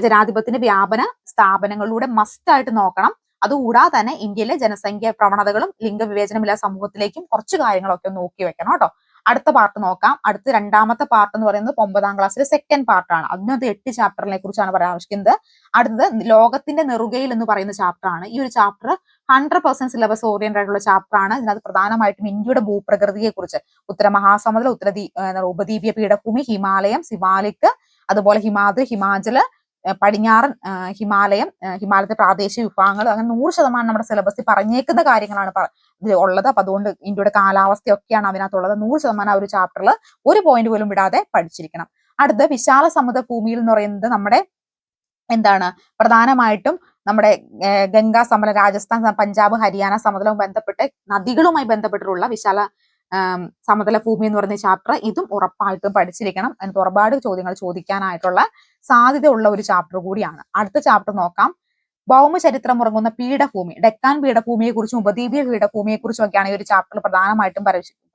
ജനാധിപത്യത്തിന്റെ വ്യാപന സ്ഥാപനങ്ങളിലൂടെ മസ്റ്റ് ആയിട്ട് നോക്കണം. അതുകൂടാതെ തന്നെ ഇന്ത്യയിലെ ജനസംഖ്യ പ്രവണതകളും ലിംഗവിവേചനമില്ലാത്ത സമൂഹത്തിലേക്കും കുറച്ച് കാര്യങ്ങളൊക്കെ നോക്കി വെക്കണം കേട്ടോ. അടുത്ത പാർട്ട് നോക്കാം. അടുത്ത രണ്ടാമത്തെ പാർട്ട് എന്ന് പറയുന്നത് ഒമ്പതാം ക്ലാസ്സിലെ സെക്കൻഡ് പാർട്ടാണ് അതിനകത്ത് എട്ട് ചാപ്റ്ററിനെ കുറിച്ചാണ് പരാമർശിക്കുന്നത് അടുത്തത് ലോകത്തിന്റെ നെറുകയിൽ എന്ന് പറയുന്ന ചാപ്റ്റർ ആണ്. ഈ ഒരു chapter hundred percent syllabus oriented ആയിട്ടുള്ള ചാപ്റ്റർ ആണ്. ഇതിനകത്ത് പ്രധാനമായിട്ടും ഇന്ത്യയുടെ ഭൂപ്രകൃതിയെ കുറിച്ച് ഉത്തര മഹാസമുദ്ര ഉത്തരദീ ഉപദ്വീപീയ പീഠഭൂമി ഹിമാലയം സിവാലിക് അതുപോലെ ഹിമാദ്രി ഹിമാചൽ പടിഞ്ഞാറൻ ഹിമാലയം ഹിമാലയത്തെ പ്രാദേശിക വിഭാഗങ്ങൾ. അങ്ങനെ നൂറ് ശതമാനം നമ്മുടെ സിലബസിൽ പറഞ്ഞേക്കുന്ന കാര്യങ്ങളാണ് ഉള്ളത്. അപ്പൊ അതുകൊണ്ട് ഇന്ത്യയുടെ കാലാവസ്ഥയൊക്കെയാണ് അതിനകത്തുള്ളത്. നൂറ് ശതമാനം ആ ഒരു ചാപ്റ്ററിൽ ഒരു പോയിന്റ് പോലും വിടാതെ പഠിച്ചിരിക്കണം. അടുത്ത വിശാല സമുദ്ര ഭൂമിയിൽ എന്ന് പറയുന്നത് നമ്മുടെ എന്താണ്? പ്രധാനമായിട്ടും നമ്മുടെ ഗംഗാ സമതലം രാജസ്ഥാൻ പഞ്ചാബ് ഹരിയാന സമതലവും ബന്ധപ്പെട്ട് നദികളുമായി ബന്ധപ്പെട്ടിട്ടുള്ള വിശാല സമതല ഭൂമി എന്ന് പറയുന്ന ചാപ്റ്റർ ഇതും ഉറപ്പായിട്ടും പഠിച്ചിരിക്കണം. എന്നിട്ട് ഒരുപാട് ചോദ്യങ്ങൾ ചോദിക്കാനായിട്ടുള്ള സാധ്യതയുള്ള ഒരു ചാപ്റ്റർ കൂടിയാണ്. അടുത്ത ചാപ്റ്റർ നോക്കാം. ഭൗമചരിത്രം ഉറങ്ങുന്ന പീഠഭൂമി ഡെക്കാൻ പീഠഭൂമിയെ കുറിച്ചും ഉപദ്വീപീയ പീഠഭൂമിയെ കുറിച്ചും ഒക്കെയാണ് ഈ ഒരു ചാപ്റ്ററിൽ പ്രധാനമായിട്ടും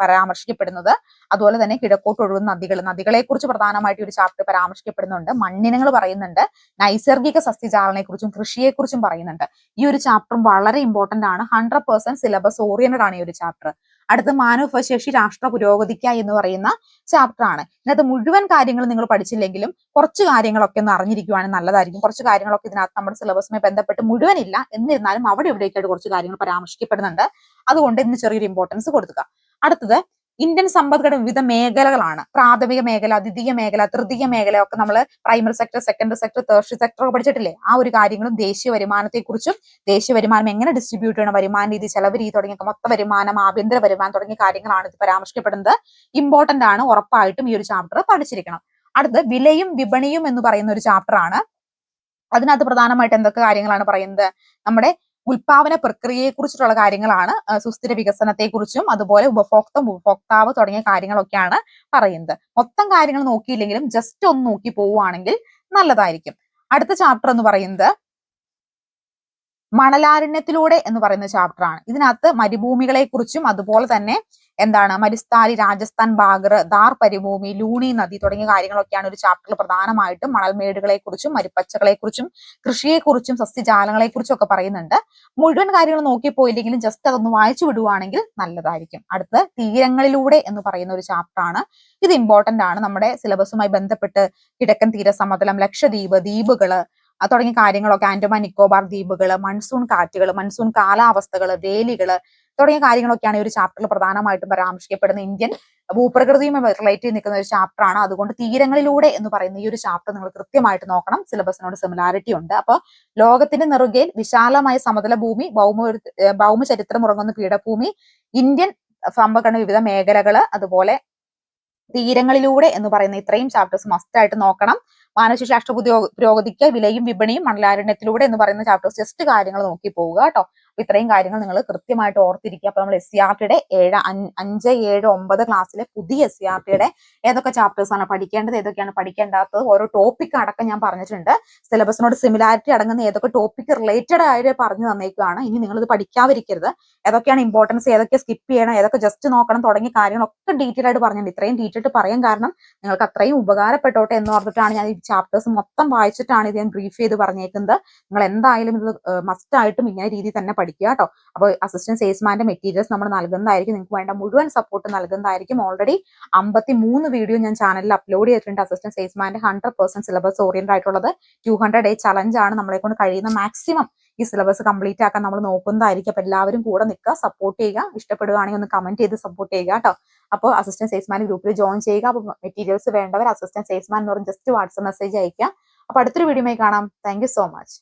പരാമർശിക്കപ്പെടുന്നത്. അതുപോലെ തന്നെ കിഴക്കോട്ട് ഒഴുകുന്ന നദികൾ നദികളെ കുറിച്ച് പ്രധാനമായിട്ട് ഒരു ചാപ്റ്റർ പരാമർശിക്കപ്പെടുന്നുണ്ട്. മണ്ണിനങ്ങൾ പറയുന്നുണ്ട്. നൈസർഗിക സസ്യജാലനെ കുറിച്ചും കൃഷിയെ കുറിച്ചും പറയുന്നുണ്ട്. ഈ ഒരു ചാപ്റ്ററും വളരെ ഇമ്പോർട്ടന്റ് ആണ്. ഹൺഡ്രഡ് പെർസെന്റ് സിലബസ് ഓറിയന്റഡ് ആണ് ഈ ഒരു ചാപ്റ്റർ അടുത്ത മാനവശേഷി രാഷ്ട്ര പുരോഗതിക്ക എന്ന് പറയുന്ന ചാപ്റ്റർ ആണ്. ഇതിനകത്ത് മുഴുവൻ കാര്യങ്ങൾ നിങ്ങൾ പഠിച്ചില്ലെങ്കിലും കുറച്ച് കാര്യങ്ങളൊക്കെ ഒന്ന് അറിഞ്ഞിരിക്കുവാണെങ്കിൽ നല്ലതായിരിക്കും. കുറച്ച് കാര്യങ്ങളൊക്കെ ഇതിനകത്ത് നമ്മുടെ സിലബസുമായി ബന്ധപ്പെട്ട് മുഴുവനില്ല. എന്നിരുന്നാലും അവിടെ ഇവിടേക്കായിട്ട് കുറച്ച് കാര്യങ്ങൾ പരാമർശിക്കപ്പെടുന്നുണ്ട്. അതുകൊണ്ട് ഇന്ന് ചെറിയൊരു ഇമ്പോർട്ടൻസ് കൊടുക്കുക. അടുത്തത് ഇന്ത്യൻ സമ്പദ്ഘടന വിവിധ മേഖലകളാണ്. പ്രാഥമിക മേഖല ദ്വിതീയ മേഖല തൃതീയ മേഖല ഒക്കെ നമ്മൾ primary sector secondary sector tertiary sector ഒക്കെ പഠിച്ചിട്ടില്ലേ? ആ ഒരു കാര്യങ്ങളും ദേശീയ വരുമാനത്തെക്കുറിച്ചും ദേശീയ വരുമാനം എങ്ങനെ ഡിസ്ട്രിബ്യൂട്ട് ചെയ്യണം വരുമാന രീതി ചെലവ് രീതി തുടങ്ങിയ മൊത്ത വരുമാനം ആഭ്യന്തര വരുമാനം തുടങ്ങിയ കാര്യങ്ങളാണ് ഇത് പരാമർശിക്കപ്പെടുന്നത്. ഇമ്പോർട്ടന്റ് ആണ് ഉറപ്പായിട്ടും ഈ ഒരു ചാപ്റ്റർ പഠിച്ചിരിക്കണം. അടുത്ത് വിലയും വിപണിയും എന്ന് പറയുന്ന ഒരു ചാപ്റ്റർ ആണ്. അതിനകത്ത് പ്രധാനമായിട്ട് എന്തൊക്കെ കാര്യങ്ങളാണ് പറയുന്നത്? നമ്മുടെ ഉൽപാദന പ്രക്രിയയെ കുറിച്ചിട്ടുള്ള കാര്യങ്ങളാണ് സുസ്ഥിര വികസനത്തെക്കുറിച്ചും അതുപോലെ ഉപഭോക്തം ഉപഭോക്താവ് തുടങ്ങിയ കാര്യങ്ങളൊക്കെയാണ് പറയുന്നത്. മൊത്തം കാര്യങ്ങൾ നോക്കിയില്ലെങ്കിലും ജസ്റ്റ് ഒന്ന് നോക്കി പോവുകയാണെങ്കിൽ നല്ലതായിരിക്കും. അടുത്ത ചാപ്റ്റർ എന്ന് പറയുന്നത് മണലാരണ്യത്തിലൂടെ എന്ന് പറയുന്ന ചാപ്റ്റർ ആണ്. ഇതിനകത്ത് മരുഭൂമികളെ കുറിച്ചും അതുപോലെ തന്നെ എന്താണ് മരുസ്ഥാലി രാജസ്ഥാൻ ബാഗർ ദാർ പരിഭൂമി ലൂണി നദി തുടങ്ങിയ കാര്യങ്ങളൊക്കെയാണ് ഒരു ചാപ്റ്ററിൽ പ്രധാനമായിട്ടും മണൽമേടുകളെ കുറിച്ചും മരുപ്പച്ചകളെ കുറിച്ചും കൃഷിയെ കുറിച്ചും സസ്യജാലങ്ങളെ കുറിച്ചും ഒക്കെ പറയുന്നുണ്ട്. മുഴുവൻ കാര്യങ്ങൾ നോക്കിപ്പോയില്ലെങ്കിലും ജസ്റ്റ് അതൊന്ന് വായിച്ചു വിടുവാണെങ്കിൽ നല്ലതായിരിക്കും. അടുത്ത് തീരങ്ങളിലൂടെ എന്ന് പറയുന്ന ഒരു ചാപ്റ്റർ ആണ്. ഇത് ഇമ്പോർട്ടന്റ് ആണ്. നമ്മുടെ സിലബസുമായി ബന്ധപ്പെട്ട് കിഴക്കൻ തീരസമതലം ലക്ഷദ്വീപ് ദ്വീപുകൾ തുടങ്ങിയ കാര്യങ്ങളൊക്കെ ആൻഡമാൻ നിക്കോബാർ ദ്വീപുകൾ മൺസൂൺ കാറ്റുകൾ മൺസൂൺ കാലാവസ്ഥകൾ വേലികൾ തുടങ്ങിയ കാര്യങ്ങളൊക്കെയാണ് ഈ ഒരു ചാപ്റ്ററിൽ പ്രധാനമായിട്ടും പരാമർശിക്കപ്പെടുന്ന ഇന്ത്യൻ ഭൂപ്രകൃതിയുമായി റിലേറ്റ് ചെയ്ത് നിൽക്കുന്ന ഒരു ചാപ്റ്റർ ആണ്. അതുകൊണ്ട് തീരങ്ങളിലൂടെ എന്ന് പറയുന്ന ഈ ഒരു ചാപ്റ്റർ നിങ്ങൾ കൃത്യമായിട്ട് നോക്കണം. സിലബസിനോട് സിമിലാരിറ്റി ഉണ്ട്. അപ്പോൾ ലോകത്തിന്റെ നെറുകയിൽ വിശാലമായ സമതല ഭൂമി ഭൗമ ഏർ ഭൗമചരിത്രം ഉറങ്ങുന്ന പീഠഭൂമി ഇന്ത്യൻ സമ്പദ്ഘടന വിവിധ മേഖലകൾ അതുപോലെ തീരങ്ങളിലൂടെ എന്ന് പറയുന്ന ഇത്രയും ചാപ്റ്റേഴ്സ് മസ്റ്റ് ആയിട്ട് നോക്കണം. മാനസിക രാഷ്ട്ര പുരോഗതിക്ക് വിലയും വിപണിയും മണലാരണ്യത്തിലൂടെ എന്ന് പറയുന്ന ചാപ്റ്റേഴ്സ് ജസ്റ്റ് കാര്യങ്ങൾ നോക്കി പോവുക കേട്ടോ. അപ്പൊ ഇത്രയും കാര്യങ്ങൾ നിങ്ങൾ കൃത്യമായിട്ട് ഓർത്തിരിക്കുക. അപ്പൊ നമ്മൾ എസ് സി ആർ ടിയുടെ ഏഴ് അഞ്ച് ഏഴ് ഒമ്പത് ക്ലാസ്സിലെ പുതിയ എസ് സി ആർ ടിയുടെ ഏതൊക്കെ ചാപ്റ്റേഴ്സ് ആണ് പഠിക്കേണ്ടത് ഏതൊക്കെയാണ് പഠിക്കേണ്ടാത്തത് ഓരോ ടോപ്പിക് അടക്കം ഞാൻ പറഞ്ഞിട്ടുണ്ട്. സിലബസിനോട് സിമിലാരിറ്റി അടങ്ങുന്ന ഏതൊക്കെ ടോപ്പിക് റിലേറ്റഡ് ആയിട്ട് പറഞ്ഞു തന്നേക്കുകയാണ് ഇനി നിങ്ങൾ ഇത് പഠിക്കാതിരിക്കരുത്. ഏതൊക്കെയാണ് ഇമ്പോർട്ടൻസ് ഏതൊക്കെ സ്കിപ്പ് ചെയ്യണം ഏതൊക്കെ ജസ്റ്റ് നോക്കണം തുടങ്ങിയ കാര്യങ്ങളൊക്കെ ഡീറ്റെയിൽ ആയിട്ട് പറഞ്ഞിട്ടുണ്ട്. ഇത്രയും ഡീറ്റെയിൽ പറയാൻ കാരണം നിങ്ങൾക്ക് അത്രയും ഉപകാരപ്പെട്ടോട്ടെ എന്ന് ഓർത്തിട്ടാണ് ഞാൻ ഈ ചാപ്റ്റേഴ്സ് മൊത്തം വായിച്ചിട്ടാണ് ഇത് ഞാൻ ബ്രീഫ് ചെയ്ത് പറഞ്ഞേക്കുന്നത്. നിങ്ങൾ എന്തായാലും ഇത് മസ്റ്റ് ആയിട്ടും ഇങ്ങനെ രീതിയിൽ തന്നെ പഠിക്കുക. പഠിക്കുക കേട്ടോ. അപ്പോൾ അസിസ്റ്റന്റ് സെയിൽസ്മാന്റെ മെറ്റീരിയൽസ് നമ്മൾ നൽകുന്നതായിരിക്കും. നിങ്ങൾക്ക് വേണ്ട മുഴുവൻ സപ്പോർട്ട് നൽകുന്നതായിരിക്കും ഓൾറെഡി അമ്പത്തി മൂന്ന് വീഡിയോ ഞാൻ ചാനലിൽ അപ്ലോഡ് ചെയ്തിട്ടുണ്ട് assistant സെയിൽസ്മാന്റെ hundred percent syllabus oriented ആയിട്ടുള്ളത്. ടു ഹൺഡ്രഡ് ഡേ ചലഞ്ച് ആണ് നമ്മളെ കൊണ്ട് കഴിയുന്ന മാക്സിമം ഈ സിലബസ് കംപ്ലീറ്റ് ആക്കാൻ നമ്മൾ നോക്കുന്നതായിരിക്കും. അപ്പൊ എല്ലാവരും കൂടെ നിൽക്കുക സപ്പോർട്ട് ചെയ്യുക. ഇഷ്ടപ്പെടുകയാണെങ്കിൽ ഒന്ന് കമന്റ് ചെയ്ത് സപ്പോർട്ട് ചെയ്യുക കേട്ടോ. അപ്പോൾ അസിസ്റ്റന്റ് സെയിൽസ്മാൻ ഗ്രൂപ്പിൽ ജോയിൻ ചെയ്യുക. അപ്പോൾ മെറ്റീരിയൽസ് വേണ്ടവർ അസിസ്റ്റന്റ് സെയിൽസ്മാൻ എന്ന് പറഞ്ഞ് ജസ്റ്റ് വാട്സ്ആപ്പ് മെസ്സേജ് അയക്കുക അപ്പോൾ അടുത്തൊരു വീഡിയോ കാണാം. Thank so much